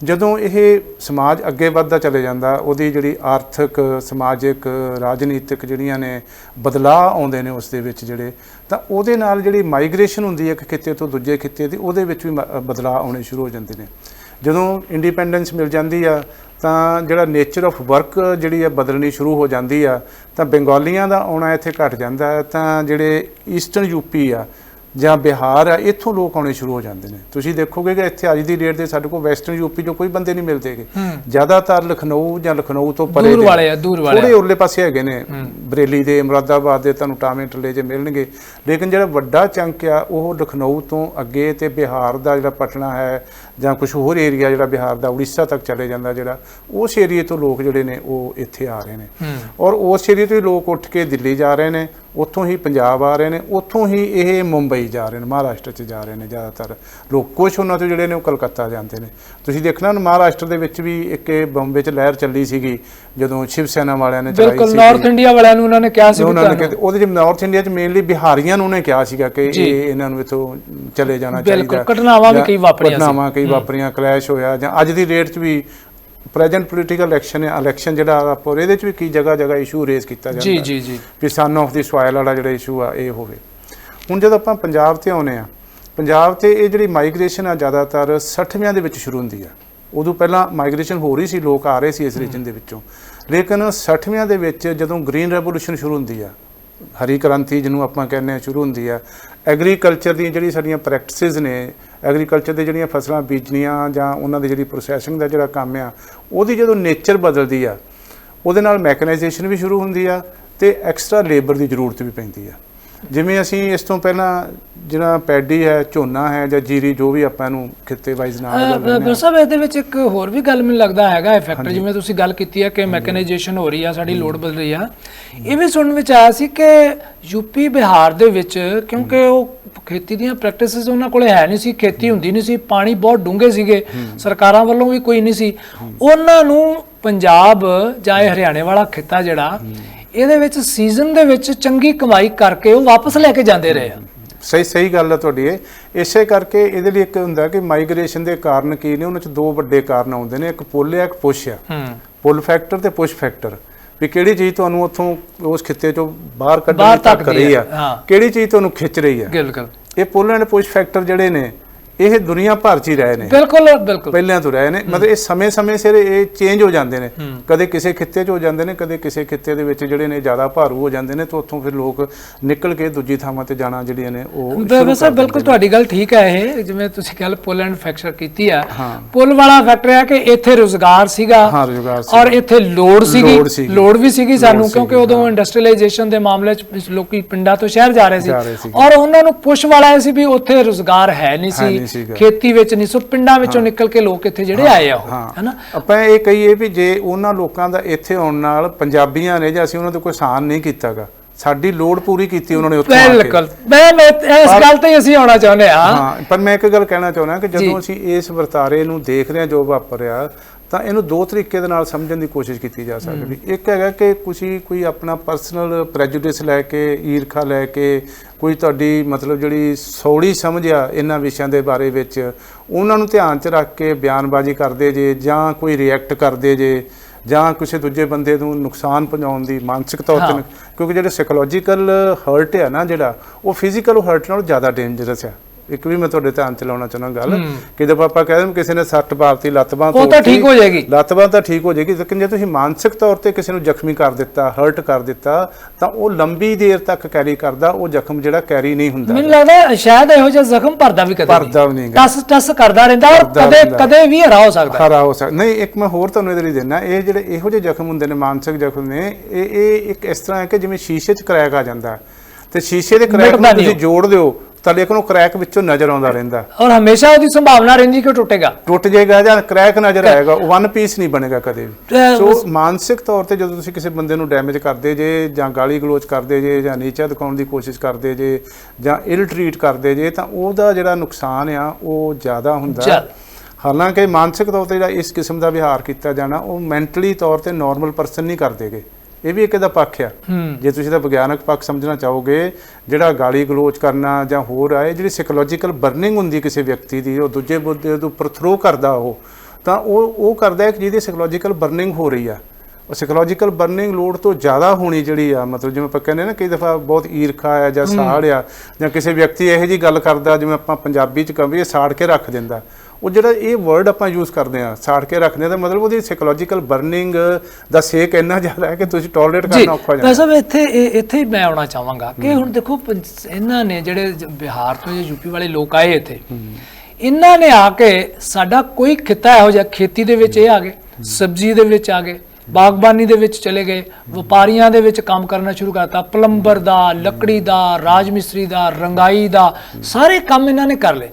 ਜਦੋਂ ਇਹ ਸਮਾਜ ਅੱਗੇ ਵੱਧਦਾ ਚਲੇ ਜਾਂਦਾ, ਉਹਦੀ ਜਿਹੜੀ ਆਰਥਿਕ, ਸਮਾਜਿਕ, ਰਾਜਨੀਤਿਕ ਜਿਹੜੀਆਂ ਨੇ ਬਦਲਾਅ ਆਉਂਦੇ ਨੇ ਉਸ ਦੇ ਵਿੱਚ ਜਿਹੜੇ, ਤਾਂ ਉਹਦੇ ਨਾਲ ਜਿਹੜੀ ਮਾਈਗ੍ਰੇਸ਼ਨ ਹੁੰਦੀ ਹੈ ਇੱਕ ਖਿੱਤੇ ਤੋਂ ਦੂਜੇ ਖਿੱਤੇ ਦੀ, ਉਹਦੇ ਵਿੱਚ ਵੀ ਮ- ਬਦਲਾਅ ਆਉਣੇ ਸ਼ੁਰੂ ਹੋ ਜਾਂਦੇ ਨੇ। ਜਦੋਂ ਇੰਡੀਪੈਂਡੈਂਸ ਮਿਲ ਜਾਂਦੀ ਆ, ਤਾਂ ਜਿਹੜਾ ਨੇਚਰ ਆਫ ਵਰਕ ਜਿਹੜੀ ਆ ਬਦਲਣੀ ਸ਼ੁਰੂ ਹੋ ਜਾਂਦੀ ਆ, ਤਾਂ ਬੰਗਾਲੀਆਂ ਦਾ ਆਉਣਾ ਇੱਥੇ ਘਟ ਜਾਂਦਾ ਤਾਂ ਜਿਹੜੇ ਈਸਟਰਨ ਯੂਪੀ ਆ ਜਾਂ ਬਿਹਾਰ ਆ ਇੱਥੋਂ ਲੋਕ ਆਉਣੇ ਸ਼ੁਰੂ ਹੋ ਜਾਂਦੇ ਨੇ। ਤੁਸੀਂ ਦੇਖੋਗੇ ਕਿ ਇੱਥੇ ਅੱਜ ਦੀ ਡੇਟ ਦੇ ਸਾਡੇ ਕੋਲ ਵੈਸਟਰਨ ਯੂਪੀ ਚੋਂ ਕੋਈ ਬੰਦੇ ਨਹੀਂ ਮਿਲਦੇਗੇ ਜ਼ਿਆਦਾਤਰ ਲਖਨਊ ਜਾਂ ਲਖਨਊ ਤੋਂ ਪਰੇ ਦੂਰ ਵਾਲੇ ਆ ਦੂਰ ਵਾਲੇ ਥੋੜੇ ਉਰਲੇ ਪਾਸੇ ਹੈਗੇ ਨੇ। ਬਰੇਲੀ ਦੇ ਮੁਰਾਦਾਬਾਦ ਦੇ ਤੁਹਾਨੂੰ ਟਾਵੇਂ ਟੱਲੇ ਜੇ ਮਿਲਣਗੇ। ਲੇਕਿਨ ਜਿਹੜਾ ਵੱਡਾ ਚੰਕ ਆ ਉਹ ਲਖਨਊ ਤੋਂ ਅੱਗੇ ਤੇ ਬਿਹਾਰ ਦਾ ਜਿਹੜਾ ਪਟਨਾ ਹੈ ਜਾਂ ਕੁਝ ਹੋਰ ਏਰੀਆ ਜਿਹੜਾ ਬਿਹਾਰ ਦਾ ਉੜੀਸਾ ਤੱਕ ਚਲੇ ਜਾਂਦਾ ਜਿਹੜਾ ਉਸ ਏਰੀਏ ਤੋਂ ਲੋਕ ਜਿਹੜੇ ਨੇ ਉਹ ਇੱਥੇ ਆ ਰਹੇ ਨੇ। ਔਰ ਉਸ ਏਰੀਏ ਤੋਂ ਹੀ ਲੋਕ ਉੱਠ ਕੇ ਦਿੱਲੀ ਜਾ ਰਹੇ ਨੇ ਉੱਥੋਂ ਹੀ ਪੰਜਾਬ ਆ ਰਹੇ ਨੇ ਉੱਥੋਂ ਹੀ ਇਹ ਮੁੰਬਈ ਜਾ ਰਹੇ ਨੇ ਮਹਾਰਾਸ਼ਟਰ 'ਚ ਜਾ ਰਹੇ ਨੇ ਜ਼ਿਆਦਾਤਰ। ਲੋਕ ਕੁਝ ਉਹਨਾਂ ਤੋਂ ਜਿਹੜੇ ਨੇ ਉਹ ਕਲਕੱਤਾ ਜਾਂਦੇ ਨੇ। ਤੁਸੀਂ ਦੇਖਣਾ ਮਹਾਰਾਸ਼ਟਰ ਦੇ ਵਿੱਚ ਵੀ ਇੱਕ ਇਹ ਬੰਬੇ 'ਚ ਲਹਿਰ ਚੱਲੀ ਸੀਗੀ ਜਦੋਂ ਸ਼ਿਵ ਸੈਨਾ ਵਾਲਿਆਂ ਨੇ ਚਲਾਈ ਬਿਲਕੁਲ ਸੀ ਨਾਰਥ ਇੰਡੀਆ ਵਾਲਿਆਂ ਨੂੰ ਉਹਨਾਂ ਨੇ ਕਿਹਾ ਸੀ ਉਹਨਾਂ ਨੇ ਕਹਿੰਦੇ ਉਹਦੇ ਚ ਨਾਰਥ ਇੰਡੀਆ ਚ ਮੇਨਲੀ ਬਿਹਾਰੀਆਂ ਨੂੰ ਨੇ ਕਿਹਾ ਸੀਗਾ ਕਿ। ਇਹ ਇਹਨਾਂ ਨੂੰ ਇਥੋਂ ਚਲੇ ਜਾਣਾ ਬਿਲਕੁਲ, ਚਾਹੀਦਾ। ਘਟਨਾਵਾਂ ਵੀ ਕਈ ਵਾਪਰੀਆਂ ਸੀ। ਘਟਨਾਵਾਂ ਕਈ ਵਾਪਰੀਆਂ ਕਲੈਸ਼ ਹੋਇਆ ਜਾਂ ਅੱਜ ਦੀ ਡੇਟ 'ਚ ਵੀ ਪ੍ਰੈਜ਼ੈਂਟ ਪੋਲੀਟੀਕਲ ਇਲੈਕਸ਼ਨ ਇਲੈਕਸ਼ਨ ਜਿਹੜਾ ਆਪਾਂ ਇਹਦੇ 'ਚ ਵੀ ਕੀ ਜਗ੍ਹਾ ਜਗ੍ਹਾ ਇਸ਼ੂ ਰੇਜ਼ ਕੀਤਾ ਜਾਂਦਾ ਜੀ ਜੀ ਜੀ। ਵੀ ਸਨ ਆਫ ਦੀ ਸੋਇਲ ਵਾਲਾ ਜਿਹੜਾ ਇਸ਼ੂ ਆ ਇਹ ਹੋਵੇ। ਹੁਣ ਜਦੋਂ ਆਪਾਂ ਪੰਜਾਬ ਤੇ ਆਉਨੇ ਆ ਪੰਜਾਬ ਤੇ ਇਹ ਜਿਹੜੀ ਮਾਈਗ੍ਰੇਸ਼ਨ ਆ ਜ਼ਿਆਦਾਤਰ 60ਵਿਆਂ ਦੇ ਵਿੱਚ ਸ਼ੁਰੂ ਹੁੰਦੀ ਆ। ਉਦੋਂ ਪਹਿਲਾਂ ਮਾਈਗ੍ਰੇਸ਼ਨ ਹੋ ਰਹੀ ਸੀ ਲੋਕ ਆ ਰਹੇ ਸੀ ਇਸ ਰੀਜਨ ਦੇ ਵਿੱਚੋਂ। ਲੇਕਿਨ 60ਵਿਆਂ ਦੇ ਵਿੱਚ ਜਦੋਂ ਗ੍ਰੀਨ ਰੈਵੋਲੂਸ਼ਨ ਸ਼ੁਰੂ ਹੁੰਦੀ ਆ ਹਰੀ ਕ੍ਰਾਂਤੀ ਜਿਹਨੂੰ ਆਪਾਂ ਕਹਿੰਦੇ ਆ ਸ਼ੁਰੂ ਹੁੰਦੀ ਆ ਐਗਰੀਕਲਚਰ ਦੀਆਂ ਜਿਹੜੀ ਸਾਡੀਆਂ ਪ੍ਰੈਕਟਿਸਿਸ ਨੇ ਐਗਰੀਕਲਚਰ ਦੇ ਜਿਹੜੀਆਂ ਫਸਲਾਂ ਬੀਜਣੀਆਂ ਜਾਂ ਉਹਨਾਂ ਦੀ ਜਿਹੜੀ ਪ੍ਰੋਸੈਸਿੰਗ ਦਾ ਜਿਹੜਾ ਕੰਮ ਆ, ਉਹਦੀ ਜਦੋਂ ਨੇਚਰ ਬਦਲਦੀ ਆ, ਉਹਦੇ ਨਾਲ ਮੈਕਨਾਈਜੇਸ਼ਨ ਵੀ ਸ਼ੁਰੂ ਹੁੰਦੀ ਆ ਤੇ ਐਕਸਟਰਾ ਲੇਬਰ ਦੀ ਜ਼ਰੂਰਤ ਵੀ ਪੈਂਦੀ ਆ। ਜਿਵੇਂ ਅਸੀਂ ਇਸ ਤੋਂ ਪਹਿਲਾਂ ਜਿਹੜਾ ਪੈਡੀ ਹੈ ਝੋਨਾ ਹੈ ਜਾਂ ਜੀਰੀ ਜੋ ਵੀ ਆਪਾਂ ਇਹਨੂੰ ਖਿੱਤੇ ਵਾਈਜ਼ ਦਾ ਲੈਂਦੇ ਸਾਹਿਬ ਇਹਦੇ ਵਿੱਚ ਇੱਕ ਹੋਰ ਵੀ ਗੱਲ ਮੈਨੂੰ ਲੱਗਦਾ ਹੈਗਾ ਫੈਕਟਰ ਜਿਵੇਂ ਤੁਸੀਂ ਗੱਲ ਕੀਤੀ ਹੈ ਕਿ ਮੈਕਨਾਈਜੇਸ਼ਨ ਹੋ ਰਹੀ ਆ ਸਾਡੀ ਲੋਡ ਬਦਲ ਰਹੀ ਆ। ਇਹ ਵੀ ਸੁਣਨ ਵਿੱਚ ਆਇਆ ਸੀ ਕਿ ਯੂਪੀ ਬਿਹਾਰ ਦੇ ਵਿੱਚ ਕਿਉਂਕਿ ਉਹ ਖੇਤੀ ਦੀਆਂ ਪ੍ਰੈਕਟਿਸਿਸ ਉਹਨਾਂ ਕੋਲੇ ਹੈ ਨਹੀਂ ਸੀ ਖੇਤੀ ਹੁੰਦੀ ਨਹੀਂ ਸੀ ਪਾਣੀ ਬਹੁਤ ਡੂੰਘੇ ਸੀਗੇ ਸਰਕਾਰਾਂ ਵੱਲੋਂ ਵੀ ਕੋਈ ਨਹੀਂ ਸੀ। ਉਹਨਾਂ ਨੂੰ ਪੰਜਾਬ ਜਾਂ ਇਹ ਹਰਿਆਣੇ ਵਾਲਾ ਖਿੱਤਾ ਜਿਹੜਾ ਇਹਦੇ ਵਿੱਚ ਸੀਜ਼ਨ ਦੇ ਵਿੱਚ ਚੰਗੀ ਕਮਾਈ ਕਰਕੇ ਉਹ ਵਾਪਸ ਲੈ ਕੇ ਜਾਂਦੇ ਰਹੇ ਆ ਸਹੀ ਸਹੀ ਗੱਲ ਹੈ ਤੁਹਾਡੀ ਇਹ। ਇਸੇ ਕਰਕੇ ਇਹਦੇ ਲਈ ਇੱਕ ਹੁੰਦਾ ਕਿ ਮਾਈਗ੍ਰੇਸ਼ਨ ਦੇ ਕਾਰਨ ਕੀ ਨੇ ਉਹਨਾਂ ਚ ਦੋ ਵੱਡੇ ਕਾਰਨ ਆਉਂਦੇ ਨੇ। ਇੱਕ ਪੁੱਲ ਹੈ ਇੱਕ ਪੁਸ਼ ਆ ਹੂੰ। ਪੁੱਲ ਫੈਕਟਰ ਤੇ ਪੁਸ਼ ਫੈਕਟਰ ਵੀ ਕਿਹੜੀ ਚੀਜ਼ ਤੁਹਾਨੂੰ ਉੱਥੋਂ ਉਸ ਖਿੱਤੇ ਚੋਂ ਬਾਹਰ ਕੱਢਣ ਤੱਕ ਰਹੀ ਹੈ, ਆ ਹਾਂ। ਕਿਹੜੀ ਚੀਜ਼ ਤੁਹਾਨੂੰ ਖਿੱਚ ਰਹੀ ਆ ਬਿਲਕੁਲ। ਇਹ ਪੁੱਲ ਐਂਡ ਪੁਸ਼ ਫੈਕਟਰ ਜਿਹੜੇ ਨੇ ਇਹ ਦੁਨੀਆ ਭਰ 'ਚ ਹੀ ਰਹੇ ਨੇ। ਬਿਲਕੁਲ ਬਿਲਕੁਲ। ਪਹਿਲਿਆਂ ਤੋਂ ਰਹੇ ਨੇ। ਮਤਲਬ ਇਹ ਸਮੇਂ-ਸਮੇਂ ਸਿਰ ਇਹ ਚੇਂਜ ਹੋ ਜਾਂਦੇ ਨੇ। ਕਦੇ ਕਿਸੇ ਖਿੱਤੇ 'ਚ ਹੋ ਜਾਂਦੇ ਨੇ ਕਦੇ ਕਿਸੇ ਖਿੱਤੇ ਦੇ ਵਿੱਚ ਜਿਹੜੇ ਨੇ ਜ਼ਿਆਦਾ ਭਾਰੂ ਹੋ ਜਾਂਦੇ ਨੇ ਤੇ ਉੱਥੋਂ ਫਿਰ ਲੋਕ ਨਿਕਲ ਕੇ ਦੂਜੀ ਥਾਵਾਂ ਤੇ ਜਾਣਾ ਜਿਹੜੀਆਂ ਨੇ ਉਹ ਸ਼ੁਰੂ ਬਿਲਕੁਲ ਤੁਹਾਡੀ ਗੱਲ ਠੀਕ ਹੈ ਇਹ। ਜਿਵੇਂ ਤੁਸੀਂ ਗੱਲ ਪੁੱਲ ਐਂਡ ਫੈਕਚਰ ਕੀਤੀ ਆ। ਪੁੱਲ ਵਾਲਾ ਫੈਕਟਰ ਹੈ ਕਿ ਇੱਥੇ ਰੋਜ਼ਗਾਰ ਸੀਗਾ ਹਾਂ, ਰੁਜ਼ਗਾਰ ਸੀ। ਔਰ ਇੱਥੇ ਲੋੜ ਸੀਗੀ। ਲੋੜ ਵੀ ਸੀਗੀ ਸਾਨੂੰ ਕਿਉਂਕਿ ਉਦੋਂ ਇੰਡਸਟਰੀਅਲਾਈਜੇਸ਼ਨ ਦੇ ਮਾਮਲੇ 'ਚ ਲੋਕੀ ਪਿੰਡਾਂ ਤੋਂ ਸ਼ਹਿਰ ਜਾ ਰਹੇ ਸੀ। ਔਰ ਉਹਨਾਂ ਨੂੰ ਪੁਸ਼ ਵਾਲਾ ਸੀ ਵੀ ਉੱਥੇ ਰੋਜ਼ਗਾਰ ਹੈ ਨਹੀਂ ਸੀ। ਖੇਤੀ ਵਿੱਚ ਨਹੀਂ ਸੋ ਪਿੰਡਾਂ ਵਿੱਚੋਂ ਨਿਕਲ ਕੇ ਲੋਕ ਇੱਥੇ ਜਿਹੜੇ ਆਏ ਆ ਉਹ ਹੈਨਾ? ਆਪਾਂ ਇਹ ਕਹੀਏ ਵੀ ਜੇ ਉਹਨਾਂ ਲੋਕਾਂ ਦਾ ਇੱਥੇ ਆਉਣ ਨਾਲ ਪੰਜਾਬੀਆਂ ਨੇ ਜਾਂ ਅਸੀਂ ਉਹਨਾਂ ਤੋਂ ਕੋਈ ਸਾਨ ਨਹੀਂ ਕੀਤਾਗਾ ਸਾਡੀ ਲੋੜ ਪੂਰੀ ਕੀਤੀ ਉਹਨਾਂ ਨੇ ਉੱਥੇ ਆ ਕੇ। ਬਿਲਕੁਲ। ਮੈਂ ਮੈਂ ਇਸ ਗੱਲ ਤੇ ਅਸੀਂ ਆਉਣਾ ਚਾਹੁੰਦੇ ਆ ਹਾਂ ਪਰ ਮੈਂ ਇੱਕ ਗੱਲ ਕਹਿਣਾ ਚਾਹੁੰਦਾ ਕਿ ਜਦੋਂ ਅਸੀਂ ਇਸ ਵਰਤਾਰੇ ਨੂੰ ਦੇਖਦੇ ਹਾਂ ਜੋ ਵਾਪਰਿਆ ਤਾਂ ਇਹਨੂੰ ਦੋ ਤਰੀਕੇ ਦੇ ਨਾਲ ਸਮਝਣ ਦੀ ਕੋਸ਼ਿਸ਼ ਕੀਤੀ ਜਾ ਸਕਦੀ। ਇੱਕ ਹੈਗਾ ਕਿ ਤੁਸੀਂ ਕੋਈ ਆਪਣਾ ਪਰਸਨਲ ਪ੍ਰੈਜੁਡਿਸ ਲੈ ਕੇ ਈਰਖਾ ਲੈ ਕੇ ਕੋਈ ਤੁਹਾਡੀ ਮਤਲਬ ਜਿਹੜੀ ਸੌੜੀ ਸਮਝ ਆ ਇਹਨਾਂ ਵਿਸ਼ਿਆਂ ਦੇ ਬਾਰੇ ਵਿੱਚ ਉਹਨਾਂ ਨੂੰ ਧਿਆਨ 'ਚ ਰੱਖ ਕੇ ਬਿਆਨਬਾਜ਼ੀ ਕਰਦੇ ਜੇ ਜਾਂ ਕੋਈ ਰਿਐਕਟ ਕਰਦੇ ਜੇ ਜਾਂ ਕਿਸੇ ਦੂਜੇ ਬੰਦੇ ਨੂੰ ਨੁਕਸਾਨ ਪਹੁੰਚਾਉਣ ਦੀ ਮਾਨਸਿਕ ਤੌਰ ਤੇ। ਕਿਉਂਕਿ ਜਿਹੜੇ ਸਾਈਕੋਲੋਜੀਕਲ ਹਰਟ ਹੈ ਨਾ ਜਿਹੜਾ ਉਹ ਫਿਜ਼ੀਕਲ ਹਰਟ ਨਾਲੋਂ ਜ਼ਿਆਦਾ ਡੇਂਜਰਸ ਆ। ਇੱਕ ਵੀ ਮੈਂ ਤੁਹਾਡੇ ਧਿਆਨ ਚ ਲਾਉਣਾ ਚਾਹੁੰਦਾ ਗੱਲ ਕਿ ਜਦੋਂ ਆਪਾਂ ਕਹਿੰਦੇ ਹਾਂ ਕਿਸੇ ਨੇ ਸੱਟ ਮਾਰਤੀ ਲੱਤ ਬਾਂਹ ਉਹ ਤਾਂ ਠੀਕ ਹੋ ਜਾਏਗੀ। ਲੱਤ ਬਾਂਹ ਤਾਂ ਠੀਕ ਹੋ ਜਾਏਗੀ ਲੇਕਿਨ ਜੇ ਤੁਸੀਂ ਮਾਨਸਿਕ ਤੌਰ ਤੇ ਕਿਸੇ ਨੂੰ ਜ਼ਖਮੀ ਕਰ ਦਿੱਤਾ ਹਰਟ ਕਰ ਦਿੱਤਾ ਤਾਂ ਉਹ ਲੰਬੀ ਦੇਰ ਤੱਕ ਕੈਰੀ ਕਰਦਾ ਉਹ ਜ਼ਖਮ ਜਿਹੜਾ ਕੈਰੀ ਨਹੀਂ ਹੁੰਦਾ ਮੈਨੂੰ ਲੱਗਦਾ ਸ਼ਾਇਦ ਇਹੋ ਜਿਹਾ ਜ਼ਖਮ ਭਰਦਾ ਵੀ ਕਦੇ ਭਰਦਾ ਵੀ ਨਹੀਂ। ਟਸ ਟਸ ਕਰਦਾ ਰਹਿੰਦਾ ਔਰ ਕਦੇ। ਕਦੇ ਵੀ ਹਰਾ ਹੋ ਸਕਦਾ ਖਰਾ ਹੋ ਸਕਦਾ ਨਹੀਂ ਇੱਕ ਮੈਂ ਹੋਰ ਤੁਹਾਨੂੰ ਇਹਦੇ ਲਈ ਦੇਣਾ ਇਹ ਜਿਹੜੇ ਇਹੋ ਜਿਹੇ ਜ਼ਖਮ ਹੁੰਦੇ ਨੇ ਮਾਨਸਿਕ ਜ਼ਖਮ ਨੇ ਇਹ ਇਹ ਇੱਕ ਇਸ ਤਰ੍ਹਾਂ ਹੈ ਕਿ ਜਿਵੇਂ ਸ਼ੀਸ਼ੇ 'ਚ ਕਰੈਕ ਆ ਜਾਂਦਾ। ਤੇ ਸ਼ੀਸ਼ੇ ਦੇ ਕਰੈਕ ਨੂੰ ਤੁਸੀਂ ਜੋੜ ਦਿਓ ਤਾਂ ਲੇਕਿਨ ਉਹ ਕਰੈਕ ਵਿੱਚੋਂ ਨਜ਼ਰ ਆਉਂਦਾ ਰਹਿੰਦਾ। ਔਰ ਹਮੇਸ਼ਾ ਉਹਦੀ ਸੰਭਾਵਨਾ ਰਹਿੰਦੀ ਕਿ ਉਹ ਟੁੱਟੇਗਾ। ਟੁੱਟ ਜਾਏਗਾ ਜਾਂ ਕਰੈਕ ਨਜ਼ਰ ਆਏਗਾ ਉਹ ਵਨ ਪੀਸ ਨਹੀਂ ਬਣੇਗਾ ਕਦੇ ਵੀ। ਸੋ ਮਾਨਸਿਕ ਤੌਰ ਤੇ ਜਦੋਂ ਤੁਸੀਂ ਕਿਸੇ ਬੰਦੇ ਨੂੰ ਡੈਮੇਜ ਕਰਦੇ ਜੇ ਜਾਂ ਗਾਲੀ ਗਲੋਚ ਕਰਦੇ ਜੇ ਜਾਂ ਨੀਚਾ ਦਿਖਾਉਣ ਦੀ ਕੋਸ਼ਿਸ਼ ਕਰਦੇ ਜੇ ਜਾਂ ਇਲ ਟਰੀਟ ਕਰਦੇ ਜੇ ਤਾਂ ਉਹਦਾ ਜਿਹੜਾ ਨੁਕਸਾਨ ਆ ਉਹ ਜ਼ਿਆਦਾ ਹੁੰਦਾ। ਹਾਲਾਂਕਿ ਮਾਨਸਿਕ ਤੌਰ ਤੇ ਜਿਹੜਾ ਇਸ ਕਿਸਮ ਦਾ ਵਿਹਾਰ ਕੀਤਾ ਜਾਣਾ ਉਹ ਮੈਂਟਲੀ ਤੌਰ ਤੇ ਨਾਰਮਲ ਪਰਸਨ ਨਹੀਂ ਕਰਦੇਗੇ ਇਹ ਵੀ ਇੱਕ ਇਹਦਾ ਪੱਖ ਆ। ਜੇ ਤੁਸੀਂ ਇਹਦਾ ਵਿਗਿਆਨਕ ਪੱਖ ਸਮਝਣਾ ਚਾਹੋਗੇ ਜਿਹੜਾ ਗਾਲੀ ਗਲੋਚ ਕਰਨਾ ਜਾਂ ਹੋਰ ਆ ਇਹ ਜਿਹੜੀ ਸਾਈਕੋਲੋਜੀਕਲ ਬਰਨਿੰਗ ਹੁੰਦੀ ਕਿਸੇ ਵਿਅਕਤੀ ਦੀ ਉਹ ਦੂਜੇ ਬੰਦੇ ਦੇ ਉੱਪਰ ਥਰੋ ਕਰਦਾ ਉਹ ਤਾਂ ਉਹ ਉਹ ਕਰਦਾ ਹੈ ਕਿ ਜਿਹਦੀ ਸਾਈਕੋਲੋਜੀਕਲ ਬਰਨਿੰਗ ਹੋ ਰਹੀ ਆ। ਉਹ ਸਾਈਕੋਲੋਜੀਕਲ ਬਰਨਿੰਗ ਲੋਡ ਤੋਂ ਜ਼ਿਆਦਾ ਹੋਣੀ ਜਿਹੜੀ ਆ ਮਤਲਬ ਜਿਵੇਂ ਆਪਾਂ ਕਹਿੰਦੇ ਨਾ ਕਈ ਦਫਾ ਬਹੁਤ ਈਰਖਾ ਆ ਜਾਂ ਸਾੜ ਆ ਜਾਂ ਕਿਸੇ ਵਿਅਕਤੀ ਇਹੋ ਜੀ ਗੱਲ ਕਰਦਾ ਜਿਵੇਂ ਆਪਾਂ ਪੰਜਾਬੀ ਚ ਕਹੀਏ ਸਾੜ ਕੇ ਰੱਖ ਦਿੰਦਾ। ਉਹ ਜਿਹੜਾ ਇਹ ਵਰਡ ਆਪਾਂ ਯੂਜ਼ ਕਰਦੇ ਆ ਸਾੜ ਕੇ ਰੱਖਦੇ ਆ ਤਾਂ ਮਤਲਬ ਉਹਦੀ ਸਾਈਕੋਲੋਜੀਕਲ ਬਰਨਿੰਗ ਦਾ ਸੇਕ ਇੰਨਾ ਜ਼ਿਆਦਾ ਹੈ ਕਿ ਤੁਸੀਂ ਟੋਲਰੇਟ ਜੀ ਕਰਨਾ ਔਖਾ ਹੋ ਜਾਂਦਾ। ਸਾਹਿਬ ਇੱਥੇ ਇੱਥੇ ਹੀ ਮੈਂ ਆਉਣਾ ਚਾਹਾਂਗਾ ਕਿ ਹੁਣ ਦੇਖੋ ਇਹਨਾਂ ਨੇ ਜਿਹੜੇ ਜ- ਬਿਹਾਰ ਤੋਂ ਜਾਂ ਯੂਪੀ ਵਾਲੇ ਲੋਕ ਆਏ ਇੱਥੇ ਇਹਨਾਂ ਨੇ ਆ ਕੇ ਸਾਡਾ ਕੋਈ ਖਿੱਤਾ ਇਹੋ ਜਿਹਾ ਖੇਤੀ ਦੇ ਵਿੱਚ ਇਹ ਆ ਗਏ ਸਬਜ਼ੀ ਦੇ ਵਿੱਚ ਆ ਗਏ ਬਾਗਬਾਨੀ ਦੇ ਵਿੱਚ ਚਲੇ ਗਏ, ਵਪਾਰੀਆਂ ਦੇ ਵਿੱਚ ਕੰਮ ਕਰਨਾ ਸ਼ੁਰੂ ਕਰਤਾ, ਪਲੰਬਰ ਦਾ, ਲੱਕੜੀ ਦਾ ਰਾਜ ਮਿਸਤਰੀ ਦਾ, ਰੰਗਾਈ ਦਾ, ਸਾਰੇ ਕੰਮ ਇਹਨਾਂ ਨੇ ਕਰ ਲਏ।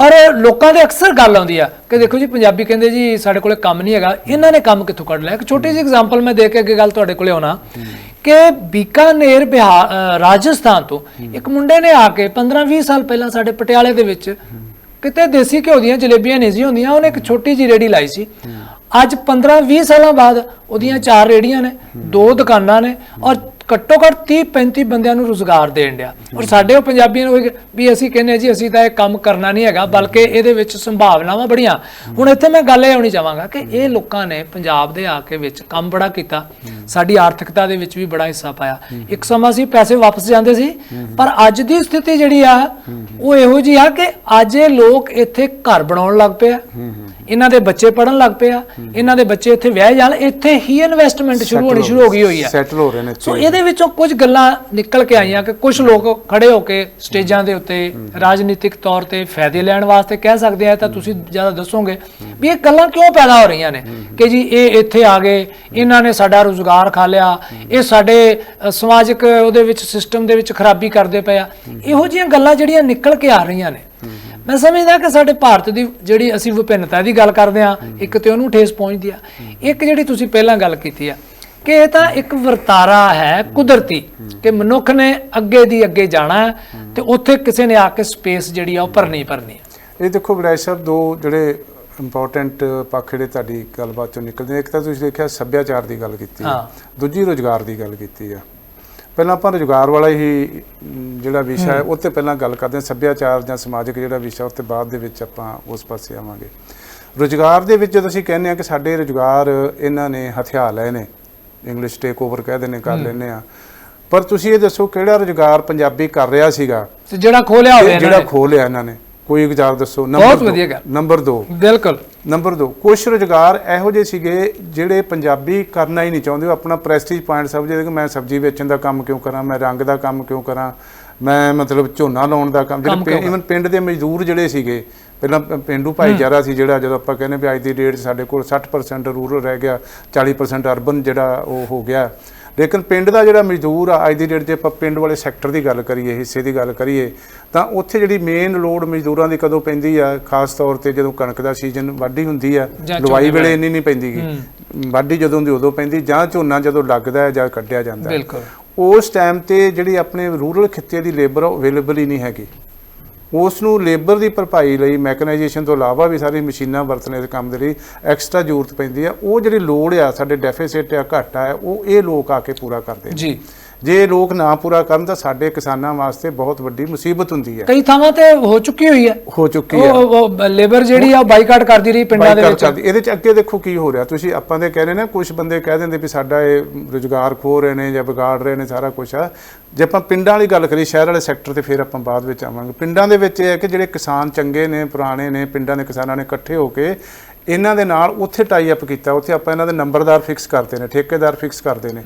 ਔਰ ਲੋਕਾਂ ਦੇ ਅਕਸਰ ਗੱਲ ਆਉਂਦੀ ਆ ਕਿ ਦੇਖੋ ਜੀ, ਪੰਜਾਬੀ ਕਹਿੰਦੇ ਜੀ, ਸਾਡੇ ਕੋਲੇ ਕੰਮ ਨਹੀਂ ਹੈਗਾ, ਇਹਨਾਂ ਨੇ ਕੰਮ ਕਿੱਥੋਂ ਕੱਢ ਲਿਆ? ਇੱਕ ਛੋਟੀ ਜਿਹੀ ਐਗਜ਼ਾਮਪਲ ਮੈਂ ਦੇ ਕੇ ਅੱਗੇ ਗੱਲ ਤੁਹਾਡੇ ਕੋਲੇ ਆਉਣਾ। ਕਿ ਬੀਕਾਨੇਰ ਬਿਹਾਰ ਰਾਜਸਥਾਨ ਤੋਂ ਇੱਕ ਮੁੰਡੇ ਨੇ ਆ ਕੇ 15-20 ਸਾਲ ਪਹਿਲਾਂ ਸਾਡੇ ਪਟਿਆਲੇ ਦੇ ਵਿੱਚ ਕਿਤੇ ਦੇਸੀ ਘਿਓ ਦੀਆਂ ਜਲੇਬੀਆਂ ਨਹੀਂ ਸੀ ਹੁੰਦੀਆਂ, ਉਹਨੇ ਇੱਕ ਛੋਟੀ ਜਿਹੀ ਰੇੜੀ ਲਾਈ ਸੀ। ਅੱਜ 15-20 ਸਾਲਾਂ ਬਾਅਦ ਉਹਦੀਆਂ ਚਾਰ ਰੇੜੀਆਂ ਨੇ ਦੋ ਦੁਕਾਨਾਂ ਨੇ ਔਰ ਘੱਟੋ ਘੱਟ 30-35 ਬੰਦਿਆਂ ਨੂੰ ਰੋਜ਼ਗਾਰ ਦੇਣ ਡਿਆ। ਔਰ ਸਾਡੇ ਉਹ ਪੰਜਾਬੀਆਂ ਨੂੰ ਵੀ- ਅਸੀਂ ਕਹਿੰਦੇ ਹਾਂ ਜੀ ਅਸੀਂ ਤਾਂ ਇਹ ਕੰਮ ਕਰਨਾ ਨਹੀਂ ਹੈਗਾ ਬਲਕਿ ਇਹਦੇ ਵਿੱਚ ਸੰਭਾਵਨਾਵਾਂ ਬੜੀਆਂ। ਹੁਣ ਇੱਥੇ ਮੈਂ ਗੱਲ ਇਹ ਆਉਣੀ ਚਾਹਾਂਗਾ ਕਿ ਇਹ ਲੋਕਾਂ ਨੇ ਪੰਜਾਬ ਦੇ ਆ ਕੇ ਵਿੱਚ ਕੰਮ ਬੜਾ ਕੀਤਾ। ਸਾਡੀ ਆਰਥਿਕਤਾ ਦੇ ਵਿੱਚ ਵੀ ਬੜਾ ਹਿੱਸਾ ਪਾਇਆ। ਇੱਕ ਸਮਾਂ ਸੀ ਪੈਸੇ ਵਾਪਸ ਜਾਂਦੇ ਸੀ ਪਰ ਅੱਜ ਦੀ ਸਥਿਤੀ ਜਿਹੜੀ ਆ ਉਹ ਇਹੋ ਜੀ ਆ ਕਿ ਅੱਜ ਇਹ ਲੋਕ ਇੱਥੇ ਘਰ ਬਣਾਉਣ ਲੱਗ ਪਏ ਆ। ਇਹਨਾਂ ਦੇ ਬੱਚੇ ਪੜਨ ਲੱਗ ਪਏ ਆ। ਇਹਨਾਂ ਦੇ ਬੱਚੇ ਇੱਥੇ ਵਿਆਹ ਜਾਣ। ਇੱਥੇ ਹੀ ਇਨਵੈਸਟਮੈਂਟ ਸ਼ੁਰੂ ਹੋਣੀ ਸ਼ੁਰੂ ਹੋ ਗਈ ਹੋਈ ਆ। ਸੈਟਲ ਹੋ ਰਹੇ ਨੇ ਸੋ ਇਹਦੇ ਵਿੱਚੋਂ ਕੁਝ ਗੱਲਾਂ ਨਿਕਲ ਕੇ ਆਈਆਂ ਕਿ ਕੁਝ ਲੋਕ ਖੜੇ ਹੋ ਕੇ ਸਟੇਜਾਂ ਦੇ ਉੱਤੇ ਰਾਜਨੀਤਿਕ ਤੌਰ ਤੇ ਫਾਇਦੇ ਲੈਣ ਵਾਸਤੇ ਕਹਿ ਸਕਦੇ ਆ, ਤਾਂ ਤੁਸੀਂ ਜ਼ਿਆਦਾ ਦੱਸੋਗੇ ਵੀ ਇਹ ਗੱਲਾਂ ਕਿਉਂ ਪੈਦਾ ਹੋ ਰਹੀਆਂ ਨੇ? ਕਿ ਜੀ ਇਹ ਇੱਥੇ ਆ ਗਏ, ਇਹਨਾਂ ਨੇ ਸਾਡਾ ਰੋਜ਼ਗਾਰ ਖਾ ਲਿਆ, ਇਹ ਸਾਡੇ ਸਮਾਜਿਕ ਉਹਦੇ ਵਿੱਚ ਸਿਸਟਮ ਦੇ ਵਿੱਚ ਖਰਾਬੀ ਕਰਦੇ ਪਏ ਆ। ਇਹੋ ਜਿਹੀਆਂ ਗੱਲਾਂ ਜਿਹੜੀਆਂ ਨਿਕਲ ਕੇ ਆ ਰਹੀਆਂ ਨੇ। ਮੈਂ ਸਮਝਦਾ ਕਿ ਸਾਡੇ ਭਾਰਤ ਦੀ ਜਿਹੜੀ ਅਸੀਂ ਵਿਭਿੰਨਤਾ ਦੀ ਗੱਲ ਕਰਦੇ ਆ, ਇੱਕ ਤੇ ਉਹਨੂੰ ਠੇਸ ਪਹੁੰਚਦੀ ਆ, ਇੱਕ ਜਿਹੜੀ ਤੁਸੀਂ ਪਹਿਲਾਂ ਗੱਲ ਕੀਤੀ ਆ ਕਿ ਇਹ ਤਾਂ ਇੱਕ ਵਰਤਾਰਾ ਹੈ ਕੁਦਰਤੀ ਕਿ ਮਨੁੱਖ ਨੇ ਅੱਗੇ ਦੀ ਅੱਗੇ ਜਾਣਾ ਹੈ ਤੇ ਉੱਥੇ ਕਿਸੇ ਨੇ ਆ ਕੇ ਸਪੇਸ ਜਿਹੜੀ ਆ ਉਹ ਭਰਨੀ ਹੀ ਭਰਨੀ ਹੈ। ਇਹ ਦੇਖੋ ਵਿਰਾਜ ਸਾਹਿਬ ਦੋ ਜਿਹੜੇ ਇੰਪੋਰਟੈਂਟ ਪੱਖ ਜਿਹੜੇ ਤੁਹਾਡੀ ਗੱਲਬਾਤ ਚੋਂ ਨਿਕਲਦੇ ਇੱਕ ਤਾਂ ਤੁਸੀਂ ਦੇਖਿਆ ਸੱਭਿਆਚਾਰ ਦੀ ਗੱਲ ਕੀਤੀ ਹੈ ਹਾਂ। ਦੂਜੀ ਰੋਜ਼ਗਾਰ ਦੀ ਗੱਲ ਕੀਤੀ ਆ ਪਹਿਲਾਂ ਆਪਾਂ ਰੋਜ਼ਗਾਰ ਵਾਲਾ ਹੀ ਜਿਹੜਾ ਵਿਸ਼ਾ ਹੈ ਉਹ ਤੇ ਪਹਿਲਾਂ ਗੱਲ ਕਰਦੇ ਹਾਂ। ਸੱਭਿਆਚਾਰ ਜਾਂ ਸਮਾਜਿਕ ਜਿਹੜਾ ਵਿਸ਼ਾ ਉਹ ਤੇ ਬਾਅਦ ਦੇ ਵਿੱਚ ਆਪਾਂ ਉਸ ਪਾਸੇ ਆਵਾਂਗੇ। ਰੋਜ਼ਗਾਰ ਦੇ ਵਿੱਚ ਜਦੋਂ ਅਸੀਂ ਕਹਿੰਦੇ ਆ ਕਿ ਸਾਡੇ ਰੋਜ਼ਗਾਰ ਇਹਨਾਂ ਨੇ ਹਥਿਆਰ ਲਏ ਨੇ ਇੰਗਲਿਸ਼ ਟੇਕ ਓਵਰ ਕਹਿ ਦਿੰਦੇ ਕਰ ਲੈਨੇ ਆ ਪਰ ਤੁਸੀਂ ਇਹ ਦੱਸੋ ਕਿਹੜਾ ਰੋਜ਼ਗਾਰ ਪੰਜਾਬੀ ਕਰ ਰਿਹਾ ਸੀਗਾ? ਤੇ ਜਿਹੜਾ ਖੋਲਿਆ ਹੋਵੇ ਜਿਹੜਾ ਨੇ। ਖੋਹ ਲਿਆ ਇਹਨਾਂ ਨੇ। ਕੋਈ ਵਿਚਾਰ ਦੱਸੋ। ਬਹੁਤ ਦੋ। ਵਧੀਆ ਗੱਲ। ਨੰਬਰ 2 ਬਿਲਕੁਲ। ਨੰਬਰ 2 ਕੁਝ ਰੁਜ਼ਗਾਰ ਇਹੋ ਜਿਹੇ ਸੀਗੇ ਜਿਹੜੇ ਪੰਜਾਬੀ ਕਰਨਾ ਹੀ ਨਹੀਂ ਚਾਹੁੰਦੇ। ਉਹ ਆਪਣਾ ਪ੍ਰੈਸਟੀਜ ਪੁਆਇੰਟ ਸਮਝਦੇ ਕਿ ਮੈਂ ਸਬਜ਼ੀ ਵੇਚਣ ਦਾ ਕੰਮ ਕਿਉਂ ਕਰਾਂ ਮੈਂ ਰੰਗ ਦਾ ਕੰਮ ਕਿਉਂ ਕਰਾਂ ਮੈਂ ਮਤਲਬ ਝੋਨਾ ਲਾਉਣ ਦਾ ਕੰਮ ਜਿਹੜੇ ਇਵਨ ਪਿੰਡ ਦੇ ਮਜ਼ਦੂਰ ਜਿਹੜੇ ਸੀਗੇ ਪਹਿਲਾਂ ਪੇਂਡੂ ਭਾਈਚਾਰਾ ਸੀ ਜਿਹੜਾ ਜਦੋਂ ਆਪਾਂ ਕਹਿੰਦੇ ਵੀ ਅੱਜ ਦੀ ਡੇਟ 'ਚ ਸਾਡੇ ਕੋਲ 60% ਰੂਰਲ ਰਹਿ ਗਿਆ 40% ਅਰਬਨ ਜਿਹੜਾ ਉਹ ਹੋ ਗਿਆ। ਲੇਕਿਨ ਪਿੰਡ ਦਾ ਜਿਹੜਾ ਮਜ਼ਦੂਰ ਆ ਅੱਜ ਦੀ ਡੇਟ 'ਚ ਆਪਾਂ ਪਿੰਡ ਵਾਲੇ ਸੈਕਟਰ ਦੀ ਗੱਲ ਕਰੀਏ ਹਿੱਸੇ ਦੀ ਗੱਲ ਕਰੀਏ ਤਾਂ ਉੱਥੇ ਜਿਹੜੀ ਮੇਨ ਲੋਡ ਮਜ਼ਦੂਰਾਂ ਦੀ ਕਦੋਂ ਪੈਂਦੀ ਆ ਖਾਸ ਤੌਰ ਤੇ ਜਦੋਂ ਕਣਕ ਦਾ ਸੀਜ਼ਨ ਵਾਢੀ ਹੁੰਦੀ ਆ ਲਵਾਈ ਵੇਲੇ ਇੰਨੀ ਨਹੀਂ ਪੈਂਦੀਗੀ ਵਾਢੀ ਜਦੋਂ ਦੀ ਉਦੋਂ ਪੈਂਦੀ ਜਾਂ ਝੋਨਾ ਜਦੋਂ ਲੱਗਦਾ ਹੈ ਜਾਂ ਕੱਢਿਆ ਜਾਂਦਾ ਬਿਲਕੁਲ। ਉਸ ਟਾਈਮ ਤੇ ਜਿਹੜੀ ਆਪਣੇ ਰੂਰਲ ਖਿੱਤੇ ਦੀ ਲੇਬਰ ਅਵੇਲੇਬਲ ਹੀ ਨਹੀਂ ਹੈਗੀ। ਉਸ ਨੂੰ ਲੇਬਰ ਦੀ ਭਰਪਾਈ ਲਈ ਮੈਕਨਾਈਜੇਸ਼ਨ ਤੋਂ ਇਲਾਵਾ ਵੀ ਸਾਰੀ ਮਸ਼ੀਨਾਂ ਵਰਤਣੇ ਦੇ ਕੰਮ ਦੇ ਲਈ ਐਕਸਟਰਾ ਜ਼ਰੂਰਤ ਪੈਂਦੀ ਆ। ਉਹ ਜਿਹੜੀ ਲੋੜ ਆ, ਸਾਡੇ ਡੈਫਿਸਿਟ ਆ, ਘਾਟਾ ਆ, ਉਹ ਇਹ ਲੋਕ ਆ ਕੇ ਪੂਰਾ ਕਰਦੇ ਨੇ। ਜੀ। ਜੇ ਲੋਕ ਨਾ ਪੂਰਾ ਕਰਨ ਤਾਂ ਸਾਡੇ ਕਿਸਾਨਾਂ ਵਾਸਤੇ ਬਹੁਤ ਵੱਡੀ ਮੁਸੀਬਤ ਹੁੰਦੀ ਹੈ। ਕਈ ਥਾਵਾਂ ਤੇ ਹੋ ਚੁੱਕੀ ਹੋਈ ਹੈ। ਹੋ ਚੁੱਕੀ ਹੈ। ਉਹ ਲੇਬਰ ਜਿਹੜੀ ਆ ਬਾਈਕਾਟ ਕਰਦੀ ਰਹੀ ਪਿੰਡਾਂ ਦੇ ਵਿੱਚ। ਇਹਦੇ ਚ ਅੱਗੇ ਦੇਖੋ ਕੀ ਹੋ ਰਿਹਾ। ਤੁਸੀਂ ਆਪਾਂ ਦੇ ਕਹਿ ਰਹੇ ਨੇ ਕੁਝ ਬੰਦੇ ਕਹਿ ਦਿੰਦੇ ਵੀ ਸਾਡਾ ਇਹ ਰੁਜ਼ਗਾਰ ਖੋ ਰਹੇ ਨੇ ਜਾਂ ਵਿਗਾੜ ਰਹੇ ਨੇ ਸਾਰਾ ਕੁਝ ਆ। ਜੇ ਆਪਾਂ ਪਿੰਡਾਂ ਵਾਲੀ ਗੱਲ ਕਰੀ ਸ਼ਹਿਰ ਵਾਲੇ ਸੈਕਟਰ ਤੇ ਫਿਰ ਆਪਾਂ ਬਾਅਦ ਵਿੱਚ ਆਵਾਂਗੇ। ਪਿੰਡਾਂ ਦੇ ਵਿੱਚ ਇਹ ਹੈ ਕਿ ਜਿਹੜੇ ਕਿਸਾਨ ਚੰਗੇ ਨੇ ਪੁਰਾਣੇ ਨੇ ਪਿੰਡਾਂ ਦੇ ਕਿਸਾਨਾਂ ਨੇ ਇਕੱਠੇ ਹੋ ਕੇ ਇਹਨਾਂ ਦੇ ਨਾਲ ਉੱਥੇ ਟਾਈ ਅਪ ਕੀਤਾ। ਉੱਥੇ ਆਪਾਂ ਇਹਨਾਂ ਦੇ ਨੰਬਰਦਾਰ ਫਿਕਸ ਕਰਦੇ ਨੇ ਠੇਕੇਦਾਰ ਫਿਕਸ ਕਰਦੇ ਨੇ।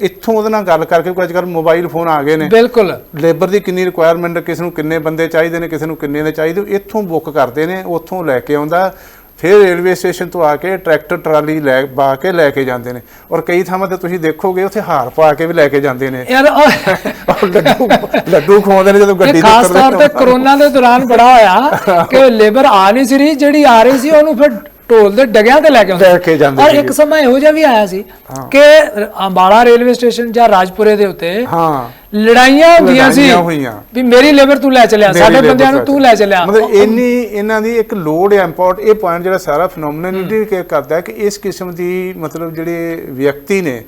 ਇੱਥੋਂ ਉਹਦੇ ਨਾਲ ਗੱਲ ਕਰਕੇ ਕੋਈ ਅੱਜ ਕੱਲ੍ਹ ਮੋਬਾਈਲ ਫੋਨ ਆ ਗਏ ਨੇ। ਬਿਲਕੁਲ। ਲੇਬਰ ਦੀ ਕਿੰਨੀ ਰਿਕੁਆਇਰਮੈਂਟ ਕਿਸ ਨੂੰ ਕਿੰਨੇ ਬੰਦੇ ਚਾਹੀਦੇ ਨੇ ਕਿਸੇ ਨੂੰ ਕਿੰਨੇ ਦੇ ਚਾਹੀਦੇ ਇੱਥੋਂ ਬੁੱਕ ਕਰਦੇ ਨੇ ਉੱਥੋਂ ਲੈ ਕੇ ਆਉਂਦਾ। ਫਿਰ ਰੇਲਵੇ ਸਟੇਸ਼ਨ ਤੋਂ ਆ ਕੇ ਟਰੈਕਟਰ ਟਰਾਲੀ ਲੈ ਬਾ ਕੇ ਲੈ ਕੇ ਜਾਂਦੇ ਨੇ। ਔਰ ਕਈ ਥਾਵਾਂ ਤੇ ਤੁਸੀਂ ਦੇਖੋਗੇ ਉੱਥੇ ਹਾਰ ਪਾ ਕੇ ਵੀ ਲੈ ਕੇ ਜਾਂਦੇ ਨੇ। ਯਾਰ ਲੱਡੂ ਲੱਡੂ ਖਵਾਉਂਦੇ ਨੇ ਜਦੋਂ ਗੱਡੀ ਖਾਸ ਉਤਰਦੇ ਤੌਰ ਤੇ ਕਰੋਨਾ ਦੇ ਦੌਰਾਨ ਬੜਾ ਹੋਇਆ ਕਿ ਲੇਬਰ ਆ ਨਹੀਂ ਸੀ ਰਹੀ ਜਿਹੜੀ ਆ ਰਹੀ ਸੀ ਉਹਨੂੰ ਫਿਰ ਢੋਲ ਦੇ ਡਗਿਆਂ ਤੇ ਲੈ ਕੇ ਲੈ ਕੇ ਜਾਂਦੇ ਔਰ। ਇੱਕ ਸਮਾਂ ਇਹੋ ਜਿਹਾ ਵੀ ਆਇਆ ਸੀ ਕਿ ਅੰਬਾਲਾ ਰੇਲਵੇ ਸਟੇਸ਼ਨ ਜਾਂ ਰਾਜਪੁਰੇ ਦੇ ਉੱਤੇ ਹਾਂ ਲੜਾਈਆਂ ਹੁੰਦੀਆਂ ਸੀ। ਵੀ ਮੇਰੀ ਲੇਬਰ ਤੂੰ ਲੈ ਚੱਲਿਆ ਸਾਡੇ ਬੰਦਿਆਂ ਨੂੰ। ਤੂੰ ਲੈ ਚੱਲਿਆ ਮਤਲਬ ਇੰਨੀ ਇਹਨਾਂ ਦੀ ਇੱਕ ਲੋਡ ਹੈ ਇੰਪੋਰਟ ਇਹ ਪੁਆਇੰਟ ਜਿਹੜਾ ਸਾਰਾ ਫੀਨੋਮੀਨਨ ਇੰਡੀਕੇਟ ਕਰਦਾ ਹੈ ਕਿ ਇਸ ਕਿਸਮ ਦੀ ਮਤਲਬ ਜਿਹੜੇ ਵਿਅਕਤੀ ਨੇ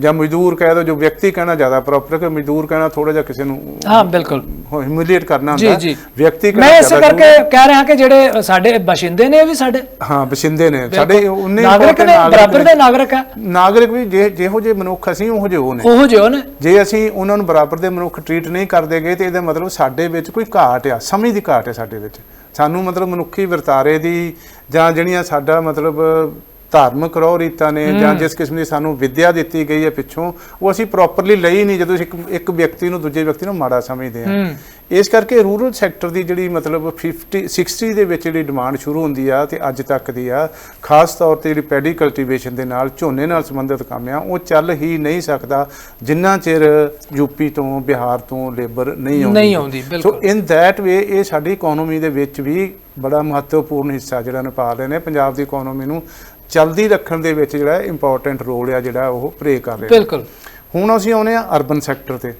ਜਾਂ ਮਜ਼ਦੂਰ ਕਹਿ ਦੋ ਜੋ ਵਿਅਕਤੀ ਕਹਿਣਾ ਜ਼ਿਆਦਾ ਪ੍ਰੋਪਰ ਕਿ ਮਜ਼ਦੂਰ ਕਹਿਣਾ ਥੋੜਾ ਜਿਹਾ ਕਿਸੇ ਨੂੰ ਹਾਂ ਬਿਲਕੁਲ। ਹਿਊਮਿਲੀਏਟ ਕਰਨਾ ਜੀ ਹੁੰਦਾ। ਜੀ। ਵਿਅਕਤੀ ਮੈਂ ਕਹਿਣਾ ਇਸ ਜ਼ਿਆਦਾ ਕਰਕੇ ਕਹਿ ਰਿਹਾ ਕਿ ਜਿਹੜੇ ਸਾਡੇ ਬਸ਼ਿੰਦੇ ਨੇ ਇਹ ਵੀ ਸਾਡੇ। ਹਾਂ ਬਸਿੰਦੇ ਨੇ। ਸਾਡੇ ਉਹਨੇ ਨਾਗਰਿਕ ਨੇ ਬਰਾਬਰ ਦੇ ਨਾਗਰਿਕ ਹੈ ਨਾਗਰਿਕ ਵੀ ਜੇ ਜਿਹੋ ਜਿਹੇ ਮਨੁੱਖ ਅਸੀਂ ਉਹੋ ਜਿਹੇ ਉਹ ਨੇ। ਉਹੋ ਜਿਹੇ ਨੇ। ਜੇ ਅਸੀਂ ਉਹਨਾਂ ਨੂੰ ਬਰਾਬਰ ਦੇ ਮਨੁੱਖ ਟਰੀਟ ਨਹੀਂ ਕਰਦੇ ਗਏ ਤੇ ਇਹਦਾ ਮਤਲਬ ਸਾਡੇ ਵਿੱਚ ਕੋਈ ਘਾਟ ਆ ਸਮਝ ਦੀ ਘਾਟ ਹੈ ਸਾਡੇ ਵਿੱਚ। ਸਾਨੂੰ ਮਤਲਬ ਮਨੁੱਖੀ ਵਰਤਾਰੇ ਦੀ ਜਾਂ ਜਿਹੜੀਆਂ ਸਾਡਾ ਮਤਲਬ ਧਾਰਮਿਕ ਰੋਹ ਰੀਤਾਂ ਨੇ ਜਾਂ ਜਿਸ ਕਿਸਮ ਦੀ ਸਾਨੂੰ ਵਿੱਦਿਆ ਦਿੱਤੀ ਗਈ ਹੈ ਪਿੱਛੋਂ ਉਹ ਅਸੀਂ ਪ੍ਰੋਪਰਲੀ ਲਈ ਨਹੀਂ ਜਦੋਂ ਇੱਕ ਇੱਕ ਵਿਅਕਤੀ ਨੂੰ ਦੂਜੇ ਵਿਅਕਤੀ ਨੂੰ ਮਾੜਾ ਸਮਝਦੇ ਹਾਂ। ਇਸ ਕਰਕੇ ਰੂਰਲ ਸੈਕਟਰ ਦੀ ਜਿਹੜੀ ਮਤਲਬ 50 60 ਦੇ ਵਿੱਚ ਜਿਹੜੀ ਡਿਮਾਂਡ ਸ਼ੁਰੂ ਹੁੰਦੀ ਆ ਤੇ ਅੱਜ ਤੱਕ ਦੀ ਆ ਖਾਸ ਤੌਰ ਤੇ ਜਿਹੜੀ ਪੈਡੀ ਕਲਟੀਵੇਸ਼ਨ ਦੇ ਨਾਲ ਝੋਨੇ ਨਾਲ ਸੰਬੰਧਿਤ ਕੰਮ ਆ ਉਹ ਚੱਲ ਹੀ ਨਹੀਂ ਸਕਦਾ ਜਿੰਨਾ ਚਿਰ ਯੂਪੀ ਤੋਂ ਬਿਹਾਰ ਤੋਂ ਲੇਬਰ ਨਹੀਂ ਆਉਂਦੀ। ਨਹੀਂ ਆਉਂਦੀ, ਸੋ। ਇਨ ਥੈਟ ਵੇ ਇਹ ਸਾਡੀ ਇਕਨੋਮੀ ਦੇ ਵਿੱਚ ਵੀ ਬੜਾ ਮਹੱਤਵਪੂਰਨ ਹਿੱਸਾ ਜਿਹੜਾ ਨਿਭਾ ਰਹੇ ਨੇ ਪੰਜਾਬ ਦੀ ਇਕਨੋਮੀ ਨੂੰ ਚਲਦੀ ਰੱਖਣ ਦੇ ਵਿੱਚ ਜਿਹੜਾ ਇੰਪੋਰਟੈਂਟ ਰੋਲ ਆ ਜਿਹੜਾ ਉਹ ਪ੍ਲੇ ਕਰ ਰਹੇ। ਬਿਲਕੁਲ। ਹੁਣ ਅਸੀਂ ਆਉਨੇ ਆ ਅਰਬਨ ਸੈਕਟਰ ਤੇ।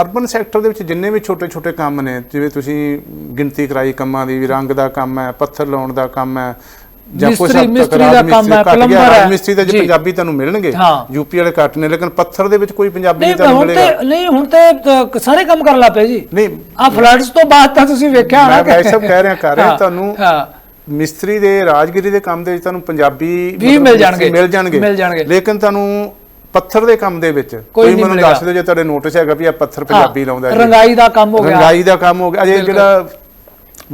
ਅਰਬਨ ਸੈਕਟਰ ਦੇ ਵਿੱਚ ਜਿੰਨੇ ਵੀ ਛੋਟੇ-ਛੋਟੇ ਕੰਮ ਨੇ ਜਿਵੇਂ ਤੁਸੀਂ ਗਿਣਤੀ ਕਰਾਈ ਕੰਮਾਂ ਦੀ ਰੰਗ ਦਾ ਕੰਮ ਹੈ ਪੱਥਰ ਲਾਉਣ ਦਾ ਕੰਮ ਹੈ ਮਿਸਤਰੀ- ਹੱਦ ਤੱਕ ਮਿਸਤਰੀ ਦਾ ਕੰਮ ਹੈ, ਪਲੰਬਰ ਹੈ। ਮਿਸਤਰੀ ਦੇ ਜੀ। ਜੇ। ਪੰਜਾਬੀ ਤੁਹਾਨੂੰ ਮਿਲਣਗੇ। ਯੂਪੀ ਵਾਲੇ ਘੱਟ ਨੇ ਲੇਕਿਨ ਪੱਥਰ ਦੇ ਵਿੱਚ ਕੋਈ ਪੰਜਾਬੀ ਨਹੀਂ ਨਹੀਂ ਤੁਹਾਨੂੰ ਹੁਣ ਮਿਲੇਗਾ। ਤੇ ਨਹੀਂ ਹੁਣ ਤੇ ਸਾਰੇ ਕੰਮ ਕਰਨ ਲੱਗ ਪਏ ਜੀ। ਨਹੀਂ। ਆ ਫਲੱਡਸ ਤੋਂ ਬਾਅਦ ਤਾਂ ਤੁਸੀਂ ਵੇਖਿਆ ਹੋਣਾ ਮੈਂ ਸਾਹਿਬ ਕਹਿ ਰਿਹਾ ਕਰ ਰਿਹਾ ਤੁਹਾਨੂੰ ਹਾਂ। ਮਿਸਤਰੀ ਦੇ ਰਾਜਗਿਰੀ ਦੇ ਕੰਮ ਦੇ ਵਿੱਚ ਤੁਹਾਨੂੰ ਪੰਜਾਬੀ ਵੀ ਮਿਲ ਜਾਣਗੇ। ਮਿਲ ਜਾਣਗੇ ਮਿਲ ਜਾਣਗੇ। ਲੇਕਿਨ ਤੁਹਾਨੂੰ ਪੱਥਰ ਦੇ ਕੰਮ ਦੇ ਵਿੱਚ ਕੋਈ ਮੈਨੂੰ। ਦੱਸ ਦਿਓ ਜੇ ਤੁਹਾਡੇ ਨੋਟਿਸ ਹੈਗਾ ਵੀ ਆ ਪੱਥਰ ਪੰਜਾਬੀ ਲਾਉਂਦਾ ਜੀ ਰੰਗਾਈ ਦਾ ਕੰਮ ਹੋ ਗਿਆ ਰੰਗਾਈ ਦਾ ਕੰਮ ਹੋ ਗਿਆ ਅਜੇ। ਜਿਹੜਾ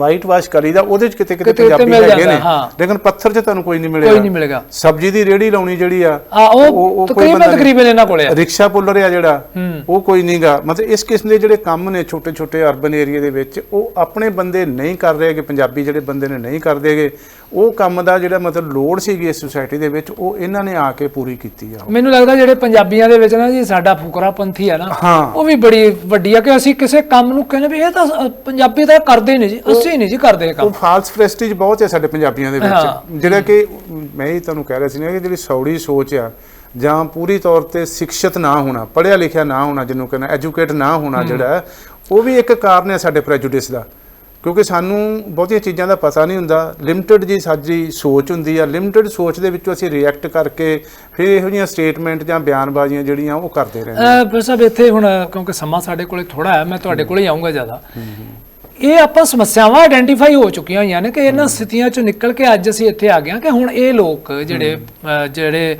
ਵਾਈਟ ਵਾਸ਼ ਕਰੀਦਾ ਉਹਦੇ ਚ ਕਿਤੇ ਕਿਤੇ ਪੰਜਾਬੀ ਹੈਗੇ ਨੇ। ਲੇਕਿਨ ਪੱਥਰ 'ਚ ਤੁਹਾਨੂੰ ਕੋਈ ਨਹੀਂ ਮਿਲੇਗਾ। ਕੋਈ ਨਹੀਂ ਮਿਲੇਗਾ। ਸਬਜ਼ੀ ਦੀ ਰੇੜੀ ਲਾਉਣੀ ਜਿਹੜੀ ਆ ਆ ਉਹ ਤਕਰੀਬਨ ਤਕਰੀਬਨ ਇਹਨਾਂ ਕੋਲੇ ਆ। ਰਿਕਸ਼ਾ ਪੁੱਲਰ ਆ ਜਿਹੜਾ। ਉਹ ਕੋਈ ਨਹੀਂਗਾ। ਮਤਲਬ ਇਸ ਕਿਸਮ ਦੇ ਜਿਹੜੇ ਕੰਮ ਨੇ ਛੋਟੇ ਛੋਟੇ ਅਰਬਨ ਏਰੀਆ ਦੇ ਵਿੱਚ ਉਹ ਆਪਣੇ ਬੰਦੇ ਨਹੀਂ ਕਰ ਰਹੇਗੇ ਪੰਜਾਬੀ ਜਿਹੜੇ ਬੰਦੇ ਨੇ ਨਹੀਂ ਕਰਦੇਗੇ ਉਹ ਕੰਮ ਦਾ ਜਿਹੜਾ ਮਤਲਬ ਲੋੜ ਸੀਗੀ ਇਸ ਸੁਸਾਇਟੀ ਦੇ ਵਿੱਚ ਉਹ ਇਹਨਾਂ ਨੇ ਆ ਕੇ ਪੂਰੀ ਕੀਤੀ ਆ। ਮੈਨੂੰ ਲੱਗਦਾ ਜਿਹੜੇ ਪੰਜਾਬੀਆਂ ਦੇ ਵਿੱਚ ਨਾ ਜੀ ਸਾਡਾ ਫੁਕਰਾ ਪੰਥੀ ਆ ਨਾ ਉਹ ਵੀ ਬੜੀ ਵੱਡੀ ਆ ਕਿ ਅਸੀਂ ਕਿਸੇ ਕੰਮ ਨੂੰ ਕਹਿੰਦੇ ਵੀ ਇਹ ਤਾਂ ਪੰਜਾਬੀ ਤਾਂ ਕਰਦੇ ਨਹੀਂ ਜੀ। ਅਸੀਂ ਨਹੀਂ ਜੀ ਕਰਦੇ ਇਹ ਉਹ ਕੰਮ ਫਾਲਸ ਪ੍ਰੈਸਟੀਜ ਬਹੁਤ ਹੈ ਸਾਡੇ ਪੰਜਾਬੀਆਂ ਦੇ ਵਿੱਚ। ਜਿਹੜਾ ਕਿ ਮੈਂ ਹੀ ਤੁਹਾਨੂੰ ਕਹਿ ਰਿਹਾ ਸੀ ਨਾ ਕਿ ਜਿਹੜੀ ਸੌੜੀ ਸੋਚ ਆ ਜਾਂ ਪੂਰੀ ਤੌਰ ਤੇ ਸਿੱਖਿਅਤ ਨਾ ਹੋਣਾ ਪੜ੍ਹਿਆ ਲਿਖਿਆ ਨਾ ਹੋਣਾ ਜਿਹਨੂੰ ਕਹਿੰਦਾ ਐਜੂਕੇਟ ਨਾ ਹੋਣਾ ਜਿਹੜਾ ਉਹ ਵੀ ਇੱਕ ਕਾਰਨ ਹੈ ਸਾਡੇ ਪ੍ਰੈਜੁਡਿਸ ਦਾ। ਕਿਉਂਕਿ ਸਾਨੂੰ ਬਹੁਤੀਆਂ ਚੀਜ਼ਾਂ ਦਾ ਪਤਾ ਨਹੀਂ ਹੁੰਦਾ ਲਿਮਟਿਡ ਜੀ ਸਾਡੀ ਸੋਚ ਹੁੰਦੀ ਆ ਲਿਮਟਿਡ ਸੋਚ ਦੇ ਵਿੱਚੋਂ ਅਸੀਂ ਰਿਐਕਟ ਕਰਕੇ ਫਿਰ ਇਹੋ ਜਿਹੀਆਂ ਸਟੇਟਮੈਂਟ ਜਾਂ ਬਿਆਨਬਾਜ਼ੀਆਂ ਜਿਹੜੀਆਂ ਉਹ ਕਰਦੇ ਰਹਿੰਦੇ ਹਾਂ। ਅ, ਪਰ ਸਾਹਿਬ ਇੱਥੇ ਹੁਣ ਕਿਉਂਕਿ ਸਮਾਂ ਸਾਡੇ ਕੋਲੇ ਥੋੜਾ ਹੈ ਮੈਂ ਤੁਹਾਡੇ ਕੋਲੇ ਹੀ ਆਉਂਗਾ ਜ਼ਿਆਦਾ। ਇਹ ਆਪਾਂ ਸਮੱਸਿਆਵਾਂ ਆਇਡੈਂਟੀਫਾਈ ਹੋ ਚੁੱਕੀਆਂ ਹੋਈਆਂ ਨੇ ਕਿ ਇਹਨਾਂ ਸਥਿਤੀਆਂ ਚੋਂ ਨਿਕਲ ਕੇ ਅੱਜ ਅਸੀਂ ਇੱਥੇ ਆ ਗਏ ਹਾਂ ਕਿ ਹੁਣ ਇਹ ਲੋਕ ਜਿਹੜੇ ਜਿਹੜੇ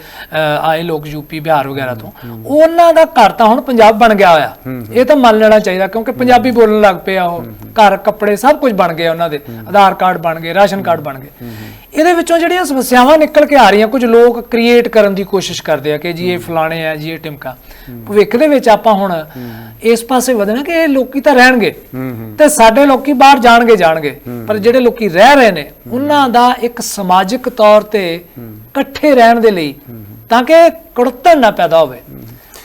ਆਏ ਲੋਕ ਯੂਪੀ ਬਿਹਾਰ ਵਗੈਰਾ ਤੋਂ ਉਹਨਾਂ ਦਾ ਘਰ ਤਾਂ ਹੁਣ ਪੰਜਾਬ ਬਣ ਗਿਆ ਹੋਇਆ। ਇਹ ਤਾਂ ਮੰਨ ਲੈਣਾ ਚਾਹੀਦਾ ਕਿਉਂਕਿ ਪੰਜਾਬੀ ਬੋਲਣ ਲੱਗ ਪਏ ਆ ਉਹ। ਘਰ ਕੱਪੜੇ ਸਭ ਕੁਝ ਬਣ ਗਏ ਉਹਨਾਂ ਦੇ। ਆਧਾਰ ਕਾਰਡ ਬਣ ਗਏ ਰਾਸ਼ਨ ਕਾਰਡ ਬਣ ਗਏ। ਇਹਦੇ ਵਿੱਚੋਂ ਜਿਹੜੀਆਂ ਸਮੱਸਿਆਵਾਂ ਨਿਕਲ ਕੇ ਆ ਰਹੀਆਂ ਕੁਝ ਲੋਕ ਕ੍ਰੀਏਟ ਕਰਨ ਦੀ ਕੋਸ਼ਿਸ਼ ਕਰਦੇ ਆ ਕਿ ਜੀ ਇਹ ਫਲਾਣੇ ਆ ਜੀ ਇਹ ਟਿਮਕਾ। ਭਵਿੱਖ ਦੇ ਵਿੱਚ ਆਪਾਂ ਹੁਣ ਇਸ ਪਾਸੇ ਵਧਣਾ ਕਿ ਇਹ ਲੋਕੀ ਤਾਂ ਰਹਿਣਗੇ। ਤੇ ਸਾਡੇ ਲੋਕੀ ਬਾਹਰ ਜਾਣਗੇ ਜਾਣਗੇ। ਪਰ ਜਿਹੜੇ ਲੋਕੀ ਰਹਿ ਰਹੇ ਨੇ ਉਹਨਾਂ ਦਾ ਇੱਕ ਸਮਾਜਿਕ ਤੌਰ ਤੇ ਇਕੱਠੇ ਰਹਿਣ ਦੇ ਲਈ ਤਾਂ ਕਿ ਕੁੜਤਣ ਨਾ ਪੈਦਾ ਹੋਵੇ।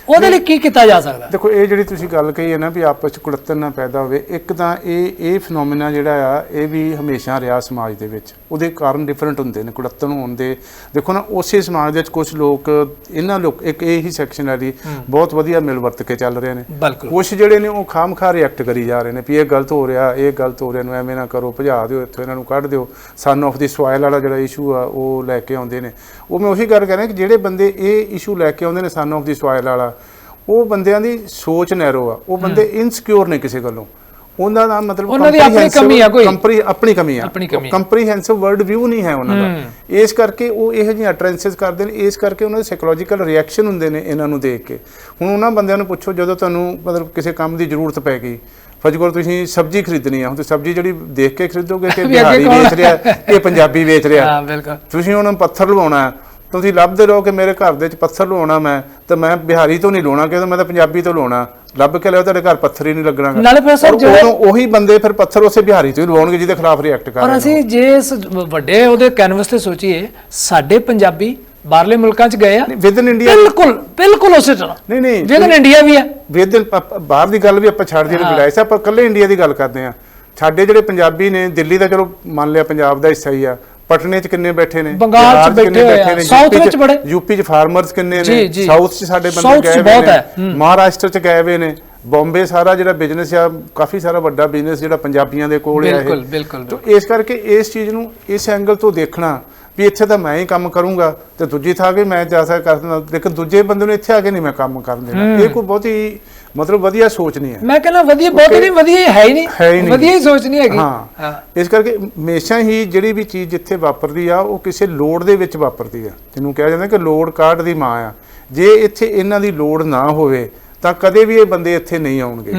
ਉਹਦੇ ਲਈ ਕੀ ਕੀਤਾ ਜਾ ਸਕਦਾ? ਦੇਖੋ ਇਹ ਜਿਹੜੀ ਤੁਸੀਂ ਗੱਲ ਕਹੀ ਹੈ ਨਾ ਵੀ ਆਪਸ ਚ ਕੁੜੱਤਣ ਨਾ ਪੈਦਾ ਹੋਵੇ ਇੱਕ ਤਾਂ ਇਹ ਇਹ ਫੀਨੋਮੀਨਾ ਜਿਹੜਾ ਆ ਇਹ ਵੀ ਹਮੇਸ਼ਾ ਰਿਹਾ ਸਮਾਜ ਦੇ ਵਿੱਚ। ਉਹਦੇ ਕਾਰਨ ਡਿਫਰੈਂਟ ਹੁੰਦੇ ਨੇ ਕੁੜੱਤਣ ਹੋਣ ਦੇ। ਦੇਖੋ ਨਾ ਉਸੇ ਸਮਾਜ ਦੇ ਵਿੱਚ ਕੁਝ ਲੋਕ ਇਹਨਾਂ ਲੋਕ ਇੱਕ ਇਹ ਹੀ ਸੈਕਸ਼ਨ ਜੀ ਬਹੁਤ ਵਧੀਆ ਮਿਲ ਵਰਤ ਕੇ ਚੱਲ ਰਹੇ ਨੇ। ਕੁਝ ਜਿਹੜੇ ਨੇ ਉਹ ਖਾਮਖਾ ਰਿਐਕਟ ਕਰੀ ਜਾ ਰਹੇ ਨੇ ਵੀ ਇਹ ਗਲਤ ਹੋ ਰਿਹਾ ਇਹ ਗਲਤ ਹੋ ਰਿਹਾ ਨੂੰ ਐਵੇਂ ਨਾ ਕਰੋ ਭਜਾ ਦਿਓ ਇੱਥੋਂ ਇਹਨਾਂ ਨੂੰ ਕੱਢ ਦਿਓ। ਸਨ ਆਫ ਦੀ ਸੋਇਲ ਵਾਲਾ ਜਿਹੜਾ ਇਸ਼ੂ ਆ ਉਹ ਲੈ ਕੇ ਆਉਂਦੇ ਨੇ। ਉਹ ਮੈਂ ਉਹੀ ਗੱਲ ਕਰ ਰਿਹਾ ਕਿ ਜਿਹੜੇ ਬੰਦੇ ਇਹ ਇਸ਼ੂ ਲੈ ਕੇ ਆਉਂਦੇ ਨੇ ਸਨ ਆਫ ਦੀ ਸੋਇਲ ਵਾਲਾ ਉਹ ਬੰਦਿਆਂ ਦੀ ਸੋਚ ਨੈਰੋ ਆ। ਉਹ ਬੰਦੇ ਇਨਸਿਕਿਉਰ ਨੇ ਕਿਸੇ ਗੱਲੋਂ। ਉਹਨਾਂ ਦਾ ਮਤਲਬ ਉਹਨਾਂ ਦੀ ਆਪਣੀ ਕਮੀ ਆ ਕੋਈ। ਕੰਪਰੀ ਆਪਣੀ ਕਮੀ ਆ। ਕੰਪਰੀਹੈਂਸਿਵ ਵਰਲਡ ਵਿਊ ਨਹੀਂ ਹੈ ਉਹਨਾਂ ਦਾ। ਇਸ ਕਰਕੇ ਉਹ ਇਹੋ ਜਿਹੀਆਂ ਅਟਰੈਂਸਸ ਕਰਦੇ ਨੇ। ਇਸ ਕਰਕੇ ਉਹਨਾਂ ਦੇ ਸਾਈਕੋਲੋਜੀਕਲ ਰਿਐਕਸ਼ਨ ਹੁੰਦੇ ਨੇ ਇਹਨਾਂ ਨੂੰ ਦੇਖ ਕੇ। ਹੁਣ ਉਹਨਾਂ ਬੰਦਿਆਂ ਨੂੰ ਪੁੱਛੋ ਜਦੋਂ ਤੁਹਾਨੂੰ ਮਤਲਬ ਕਿਸੇ ਕੰਮ ਦੀ ਜ਼ਰੂਰਤ ਪੈ ਗਈ ਫਜਗੋਰ ਤੁਸੀਂ ਸਬਜ਼ੀ ਖਰੀਦਣੀ ਆ ਹੁਣ ਤੁਸੀਂ ਸਬਜ਼ੀ ਜਿਹੜੀ ਦੇਖ ਕੇ ਖਰੀਦੋਗੇ ਕਿ ਬਿਹਾਰੀ ਵੇਚ ਰਿਹਾ ਕਿ ਪੰਜਾਬੀ ਵੇਚ ਰਿਹਾ। ਹਾਂ ਬਿਲਕੁਲ। ਤੁਸੀਂ ਹੁਣ ਪੱਥਰ ਲਵਾਉਣਾ ਹੈ, ਤੁਸੀਂ ਲੱਭਦੇ ਰਹੋ ਕਿ ਮੇਰੇ ਘਰ ਦੇ ਵਿੱਚ ਪੱਥਰ ਲਵਾਉਣਾ ਮੈਂ ਤੇ ਮੈਂ ਬਿਹਾਰੀ ਤੋਂ ਨਹੀਂ ਲਾਉਣਾ ਕਿਉਂਕਿ ਮੈਂ ਤਾਂ ਪੰਜਾਬੀ ਤੋਂ ਲਾਉਣਾ ਲੱਭ ਕੇ ਲਿਆਓ ਤੁਹਾਡੇ ਘਰ ਪੱਥਰ ਹੀ ਨਹੀਂ ਲੱਗਣਾ। ਨਾਲੇ ਫਿਰ ਸਰ ਜਿਹੜੇ- ਉਹੀ ਬੰਦੇ ਫਿਰ ਪੱਥਰ ਉਸੇ ਬਿਹਾਰੀ ਤੋਂ ਹੀ ਲਵਾਉਣਗੇ ਜਿਹਦੇ ਖਿਲਾਫ ਰਿਐਕਟ ਕਰ ਰਹੇ ਨੇ ਅਸੀਂ ਜੇ ਇਸ ਵੱਡੇ ਉਹਦੇ ਕੈਨਵਸ ਤੇ ਸੋਚੀਏ ਸਾਡੇ ਪੰਜਾਬੀ ਬਾਹਰਲੇ ਮੁਲਕਾਂ 'ਚ ਗਏ ਆ ਵਿਦ ਇਨ ਇੰਡੀਆ ਬਿਲਕੁਲ ਬਿਲਕੁਲ ਉਸੇ ਤਰ੍ਹਾਂ। ਨਹੀਂ ਨਹੀਂ ਵਿਦਨ ਇੰਡੀਆ ਵੀ ਹੈ। ਵੇਦਨ ਬਾਹਰ ਦੀ ਗੱਲ ਵੀ ਆਪਾਂ ਛੱਡ ਦਈਏ ਗੁਜਾਇਸ਼ ਆ ਆਪਾਂ ਇਕੱਲੇ ਇੰਡੀਆ ਦੀ ਗੱਲ ਕਰਦੇ ਆ ਸਾਡੇ ਜਿਹੜੇ ਪੰਜਾਬੀ ਨੇ ਦਿੱਲੀ ਦਾ ਚਲੋ ਮੰਨ ਲਿਆ ਪੰਜਾਬ ਦਾ ਹਿੱਸਾ ਹੀ ਆ। ਪਟਨੇ ਚ ਕਿੰਨੇ ਬੈਠੇ ਨੇ? ਬੰਗਾਲ ਚ ਬੈਠੇ ਹੋਏ ਸਾਊਥ ਵਿੱਚ ਬੜੇ। ਯੂਪੀ ਚ ਫਾਰਮਰਸ ਕਿੰਨੇ ਨੇ। ਸਾਊਥ ਚ ਸਾਡੇ ਬੰਦੇ ਗਏ ਹੈ, ਨੇ ਮਹਾਰਾਸ਼ਟਰ ਚ ਗਏ ਹੋਏ ਨੇ। ਬੰਬੇ ਸਾਰਾ ਜਿਹੜਾ ਬਿਜ਼ਨਸ ਆ ਕਾਫੀ ਸਾਰਾ ਵੱਡਾ ਬਿਜ਼ਨਸ ਜਿਹੜਾ ਪੰਜਾਬੀਆਂ ਦੇ ਕੋਲ ਆ ਬਿਲਕੁਲ ਇਹ। ਬਿਲਕੁਲ ਤੋ ਇਸ ਕਰਕੇ ਇਸ ਚੀਜ਼ ਨੂੰ ਇਸ ਐਂਗਲ ਤੋਂ ਦੇਖਣਾ ਵੀ ਇੱਥੇ ਤਾਂ ਮੈਂ ਹੀ ਕੰਮ ਕਰੂੰਗਾ ਤੇ ਦੂਜੀ ਥਾਂ ਕੇ ਮੈਂ ਜਾ ਸਕਦਾ ਲੇਕਿਨ ਦੂਜੇ ਬੰਦੇ ਨੂੰ ਇੱਥੇ ਆ ਕੇ ਨਹੀਂ ਮੈਂ ਕੰਮ ਕਰਨ ਦੇਣਾ। ਇਹ ਕੋਈ ਬਹੁਤੀ ਮਤਲਬ ਵਧੀਆ ਸੋਚ ਨਹੀਂ ਹੈ। ਮੈਂ ਕਹਿੰਦਾ ਵਧੀਆ ਬਹੁਤ ਨਹੀਂ ਵਧੀਆ ਹੈ ਹੀ ਨਹੀਂ। ਵਧੀਆ ਹੀ ਸੋਚ ਨਹੀਂ ਹੈਗੀ। ਹਾਂ। ਇਸ ਕਰਕੇ ਹਮੇਸ਼ਾ ਹੀ ਜਿਹੜੀ ਵੀ ਚੀਜ਼ ਜਿੱਥੇ ਵਾਪਰਦੀ ਆ ਉਹ ਕਿਸੇ ਲੋੜ ਦੇ ਵਿੱਚ ਵਾਪਰਦੀ ਆ। ਜਿਹਨੂੰ ਕਿਹਾ ਜਾਂਦਾ ਕਿ ਲੋੜ ਕਾਢ ਦੀ ਮਾਂ ਆ। ਜੇ ਇੱਥੇ ਇਹਨਾਂ ਦੀ ਲੋੜ ਨਾ ਹੋਵੇ ਤਾਂ ਕਦੇ ਵੀ ਇਹ ਬੰਦੇ ਇੱਥੇ ਨਹੀਂ ਆਉਣਗੇ।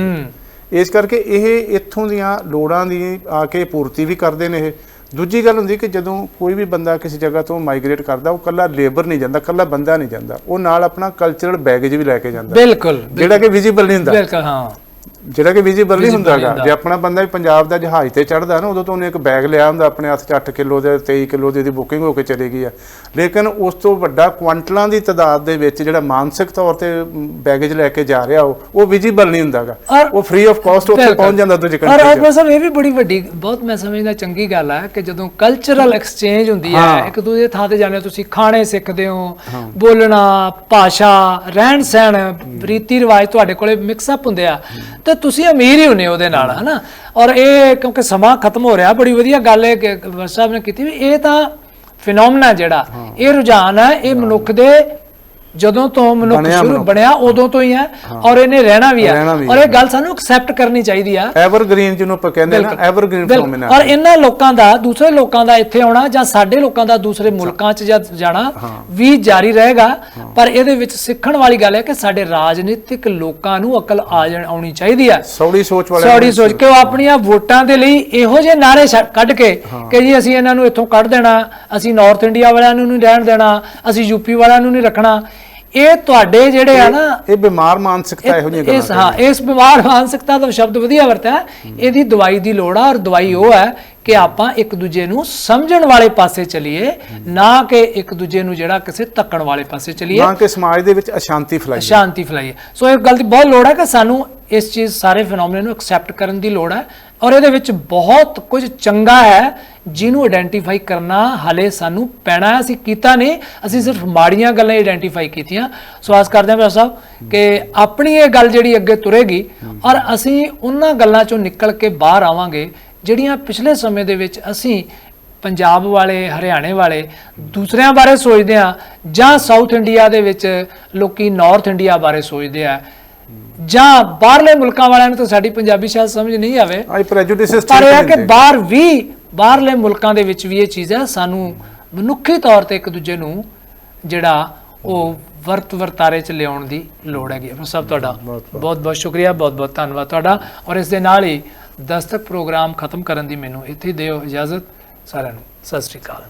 ਇਸ ਕਰਕੇ ਇਹ ਇੱਥੋਂ ਦੀਆਂ ਲੋੜਾਂ ਦੀ ਆ ਕੇ ਪੂਰਤੀ ਵੀ ਕਰਦੇ ਨੇ ਇਹ। ਦੂਜੀ ਗੱਲ ਹੁੰਦੀ ਕਿ ਜਦੋਂ ਕੋਈ ਵੀ ਬੰਦਾ ਕਿਸੇ ਜਗ੍ਹਾ ਤੋਂ ਮਾਈਗ੍ਰੇਟ ਕਰਦਾ ਉਹ ਕੱਲਾ ਲੇਬਰ ਨਹੀਂ ਜਾਂਦਾ ਕੱਲਾ ਬੰਦਾ ਨਹੀਂ ਜਾਂਦਾ। ਉਹ ਨਾਲ ਆਪਣਾ ਕਲਚਰਲ ਬੈਗੇਜ ਵੀ ਲੈ ਕੇ ਜਾਂਦਾ। ਬਿਲਕੁਲ ਜਿਹੜਾ ਕਿ ਵਿਜ਼ੀਬਲ ਨਹੀਂ ਹੁੰਦਾ। ਬਿਲਕੁਲ ਹਾਂ। ਜਿਹੜਾ ਕਿ ਵਿਜ਼ੀਬਲ ਨਹੀਂ ਹੁੰਦਾਗਾ। ਜੇ ਆਪਣਾ ਬੰਦਾ ਵੀ ਪੰਜਾਬ ਦਾ ਜਹਾਜ਼ ਤੇ ਚੜਦਾ ਨਾ ਉਦੋਂ ਤੋਂ ਉਹਨੇ ਇੱਕ ਬੈਗ ਲਿਆ ਹੁੰਦਾ ਆਪਣੇ ਹੱਥ 'ਚ 8 ਕਿਲੋ ਦੇ 23 ਕਿਲੋ ਦੀ ਦੀ ਬੁਕਿੰਗ ਹੋ ਕੇ ਚਲੀ ਗਈ ਆ। ਲੇਕਿਨ ਉਸ ਤੋਂ ਵੱਡਾ ਕੁਆਂਟਲਾਂ ਦੀ ਤਦਾਦ ਦੇ ਵਿੱਚ ਜਿਹੜਾ ਮਾਨਸਿਕ ਤੌਰ ਤੇ ਬੈਗੇਜ ਲੈ ਕੇ ਜਾ ਰਿਹਾ ਉਹ ਉਹ ਵਿਜ਼ੀਬਲ ਨਹੀਂ ਹੁੰਦਾਗਾ। ਔਰ- ਉਹ ਫ੍ਰੀ ਆਫ ਕਾਸਟ ਉੱਥੇ। ਪਹੁੰਚ ਜਾਂਦਾ ਦੂਜੀ ਔਰ ਕੰਟਰੀ 'ਚ। ਆਤਮਾ ਸਾਹਿਬ ਇਹ ਵੀ ਬੜੀ ਵੱਡੀ ਬਹੁਤ ਮੈਂ ਸਮਝਦਾ ਚੰਗੀ ਗੱਲ ਹੈ ਕਿ ਜਦੋਂ ਕਲਚਰਲ ਐਕਸਚੇਂਜ ਹੁੰਦੀ ਹੈ। ਇੱਕ ਦੂਜੇ ਥਾਂ ਤੇ ਜਾਂਦੇ ਤੁਸੀਂ ਖਾਣੇ ਸਿੱਖਦੇ ਹੋ ਬੋਲਣਾ ਭਾਸ਼ਾ ਰਹਿਣ ਸਹਿਣ ਰੀਤੀ ਰਿਵਾਜ ਤੁਹਾਡੇ ਕੋਲੇ ਮਿਕਸ ਅਪ ਹੁੰਦੇ ਆ। ਤੇ ਤੁਸੀਂ ਅਮੀਰ ਹੀ ਹੁੰਨੇ ਉਹਦੇ ਨਾਲ ਹਨਾ? ਔਰ ਇਹ ਕਿਉਂਕਿ ਸਮਾਂ ਖਤਮ ਹੋ ਰਿਹਾ ਬੜੀ ਵਧੀਆ ਗੱਲ ਹੈ ਕਿ ਸਾਹਿਬ ਨੇ ਕੀਤੀ ਵੀ ਇਹ ਤਾਂ ਫਿਨੋਮਨਾ ਜਿਹੜਾ ਇਹ ਰੁਝਾਨ ਹੈ ਇਹ ਮਨੁੱਖ ਦੇ ਜਦੋਂ ਤੋਂ ਮਨੁੱਖ ਬਣਿਆ ਸ਼ੁਰੂ ਮਨੁੱਖ। ਬਣਿਆ ਉਦੋਂ ਤੋਂ ਹੀ ਹੈ ਔਰ ਇਹਨੇ ਰਹਿਣਾ ਵੀ ਰਹਿਣਾ ਹੈ ਵੀ ਔਰ। ਇਹ ਗੱਲ ਸਾਨੂੰ ਐਕਸੈਪਟ ਕਰਨੀ ਚਾਹੀਦੀ ਆ। ਐਵਰਗ੍ਰੀਨ ਜਿਹਨੂੰ ਆਪਾਂ ਕਹਿੰਦੇ ਨਾ ਐਵਰਗ੍ਰੀਨ ਬਿਲਕੁਲ। ਫੀਨੋਮੀਨਾ ਔਰ ਇਹਨਾਂ ਲੋਕਾਂ ਦਾ ਦੂਸਰੇ ਲੋਕਾਂ ਦਾ ਇੱਥੇ ਆਉਣਾ ਜਾਂ ਸਾਡੇ ਲੋਕਾਂ ਦਾ ਦੂਸਰੇ ਮੁਲਕਾਂ 'ਚ ਜਾਂ ਜਾਣਾ ਵੀ ਜਾਰੀ ਰਹੇਗਾ। ਪਰ ਇਹਦੇ ਵਿੱਚ ਸਿੱਖਣ ਵਾਲੀ ਗੱਲ ਹੈ ਕਿ ਸਾਡੇ ਰਾਜਨੀਤਿਕ ਲੋਕਾਂ ਨੂੰ ਅਕਲ ਆ ਜਾਣ ਆਉਣੀ ਚਾਹੀਦੀ ਆ ਸੌੜੀ ਸੋਚ ਵਾਲੇ ਸੌੜੀ ਸੋਚ। ਕੇ ਉਹ ਆਪਣੀਆਂ ਵੋਟਾਂ ਦੇ ਲਈ ਇਹੋ ਜਿਹੇ ਨਾਰੇ ਛੱਡ- ਕੱਢ ਕੇ ਕਿ ਜੀ ਅਸੀਂ ਇਹਨਾਂ ਨੂੰ ਇੱਥੋਂ ਕੱਢ ਦੇਣਾ ਅਸੀਂ ਨਾਰਥ ਇੰਡੀਆ ਵਾਲਿਆਂ ਨੂੰ ਨਹੀਂ ਰਹਿਣ ਦੇਣਾ ਅਸੀਂ ਯੂਪੀ ਵਾਲਿਆਂ ਨੂੰ ਨਹੀਂ ਰੱਖਣਾ। ਇਹ ਤੁਹਾਡੇ ਜਿਹੜੇ ਆ ਨਾ ਇਹ ਬਿਮਾਰ ਮਾਨਸਿਕਤਾ ਇਹੋ ਜਿਹੀਆਂ ਇਸ ਗੱਲਾਂ ਹਾਂ ਇਸ ਬਿਮਾਰ ਮਾਨਸਿਕਤਾ ਦਾ ਸ਼ਬਦ ਵਧੀਆ ਵਰਤਿਆ। ਇਹਦੀ ਦਵਾਈ ਦੀ ਲੋੜ ਆ ਔਰ ਦਵਾਈ ਉਹ ਹੈ ਕਿ ਆਪਾਂ ਇੱਕ ਦੂਜੇ ਨੂੰ ਸਮਝਣ ਵਾਲੇ ਪਾਸੇ ਚਲੀਏ ਨਾ ਕਿ ਇੱਕ ਦੂਜੇ ਨੂੰ ਜਿਹੜਾ ਕਿਸੇ ਤੱਕਣ ਵਾਲੇ ਪਾਸੇ ਚਲੀਏ। ਨਾ ਕਿ ਸਮਾਜ ਦੇ ਵਿੱਚ ਅਸ਼ਾਂਤੀ ਫੈਲਾਈ ਸ਼ਾਂਤੀ ਫੈਲਾਈਏ। ਸੋ ਇਹ ਗੱਲ ਦੀ ਬਹੁਤ ਲੋੜ ਹੈ ਕਿ ਸਾਨੂੰ ਇਸ ਚੀਜ਼ ਸਾਰੇ ਫੀਨੋਮੀਨਾ ਨੂੰ ਐਕਸੈਪਟ ਕਰਨ ਦੀ ਲੋੜ ਹੈ। ਔਰ ਇਹਦੇ ਵਿੱਚ ਬਹੁਤ ਕੁਝ ਚੰਗਾ ਹੈ, ਜਿਹਨੂੰ ਆਇਡੈਂਟੀਫਾਈ ਕਰਨਾ ਹਲੇ ਸਾਨੂੰ ਪੈਣਾ ਹੈ, ਅਸੀਂ ਕੀਤਾ ਨਹੀਂ, ਅਸੀਂ ਸਿਰਫ ਮਾੜੀਆਂ ਗੱਲਾਂ ਆਇਡੈਂਟੀਫਾਈ ਕੀਤੀਆਂ। ਸੋ ਆਸ ਕਰਦੇ ਹਾਂ ਭਾਈ ਸਾਹਿਬ ਕਿ ਆਪਣੀ ਇਹ ਗੱਲ ਜਿਹੜੀ ਅੱਗੇ ਤੁਰੇਗੀ ਔਰ ਅਸੀਂ ਉਹਨਾਂ ਗੱਲਾਂ ਚੋਂ ਨਿਕਲ ਕੇ ਬਾਹਰ ਆਵਾਂਗੇ, ਜਿਹੜੀਆਂ ਪਿਛਲੇ ਸਮੇਂ ਦੇ ਵਿੱਚ ਅਸੀਂ ਪੰਜਾਬ ਵਾਲੇ, ਹਰਿਆਣੇ ਵਾਲੇ ਦੂਸਰਿਆਂ ਬਾਰੇ ਸੋਚਦੇ ਆ ਜਾਂ ਸਾਊਥ ਇੰਡੀਆ ਦੇ ਵਿੱਚ ਲੋਕੀ ਨਾਰਥ ਇੰਡੀਆ ਬਾਰੇ ਸੋਚਦੇ ਆ। ਜਾਂ ਬਾਹਰਲੇ ਮੁਲਕਾਂ ਵਾਲਿਆਂ ਨੂੰ ਤਾਂ ਸਾਡੀ ਪੰਜਾਬੀ ਸ਼ਾਇਦ ਸਮਝ ਨਹੀਂ ਆਵੇ। ਆਈ ਪ੍ਰੈਜੁਡਿਸਸ ਪਰ ਇਹ ਕਿ ਬਾਹਰ ਵੀ ਬਾਹਰਲੇ ਮੁਲਕਾਂ ਦੇ ਵਿੱਚ ਵੀ ਇਹ ਚੀਜ਼ ਹੈ ਸਾਨੂੰ ਮਨੁੱਖੀ ਤੌਰ ਤੇ ਇੱਕ ਦੂਜੇ ਨੂੰ ਜਿਹੜਾ ਉਹ ਵਰਤ ਵਰਤਾਰੇ ਚ ਲਿਆਉਣ ਦੀ ਲੋੜ ਹੈਗੀ। ਹੈ ਸਭ ਤੁਹਾਡਾ ਬਹੁਤ ਬਹੁਤ। ਸ਼ੁਕਰੀਆ ਬਹੁਤ ਬਹੁਤ ਧੰਨਵਾਦ ਤੁਹਾਡਾ। ਔਰ ਇਸ ਦੇ ਨਾਲ ਹੀ ਦਸਤਕ ਪ੍ਰੋਗਰਾਮ ਖਤਮ ਕਰਨ ਦੀ ਮੈਨੂੰ ਇੱਥੇ ਦਿਓ ਇਜਾਜ਼ਤ। ਸਾਰਿਆਂ ਨੂੰ ਸਤਿ ਸ੍ਰੀ ਅਕਾਲ।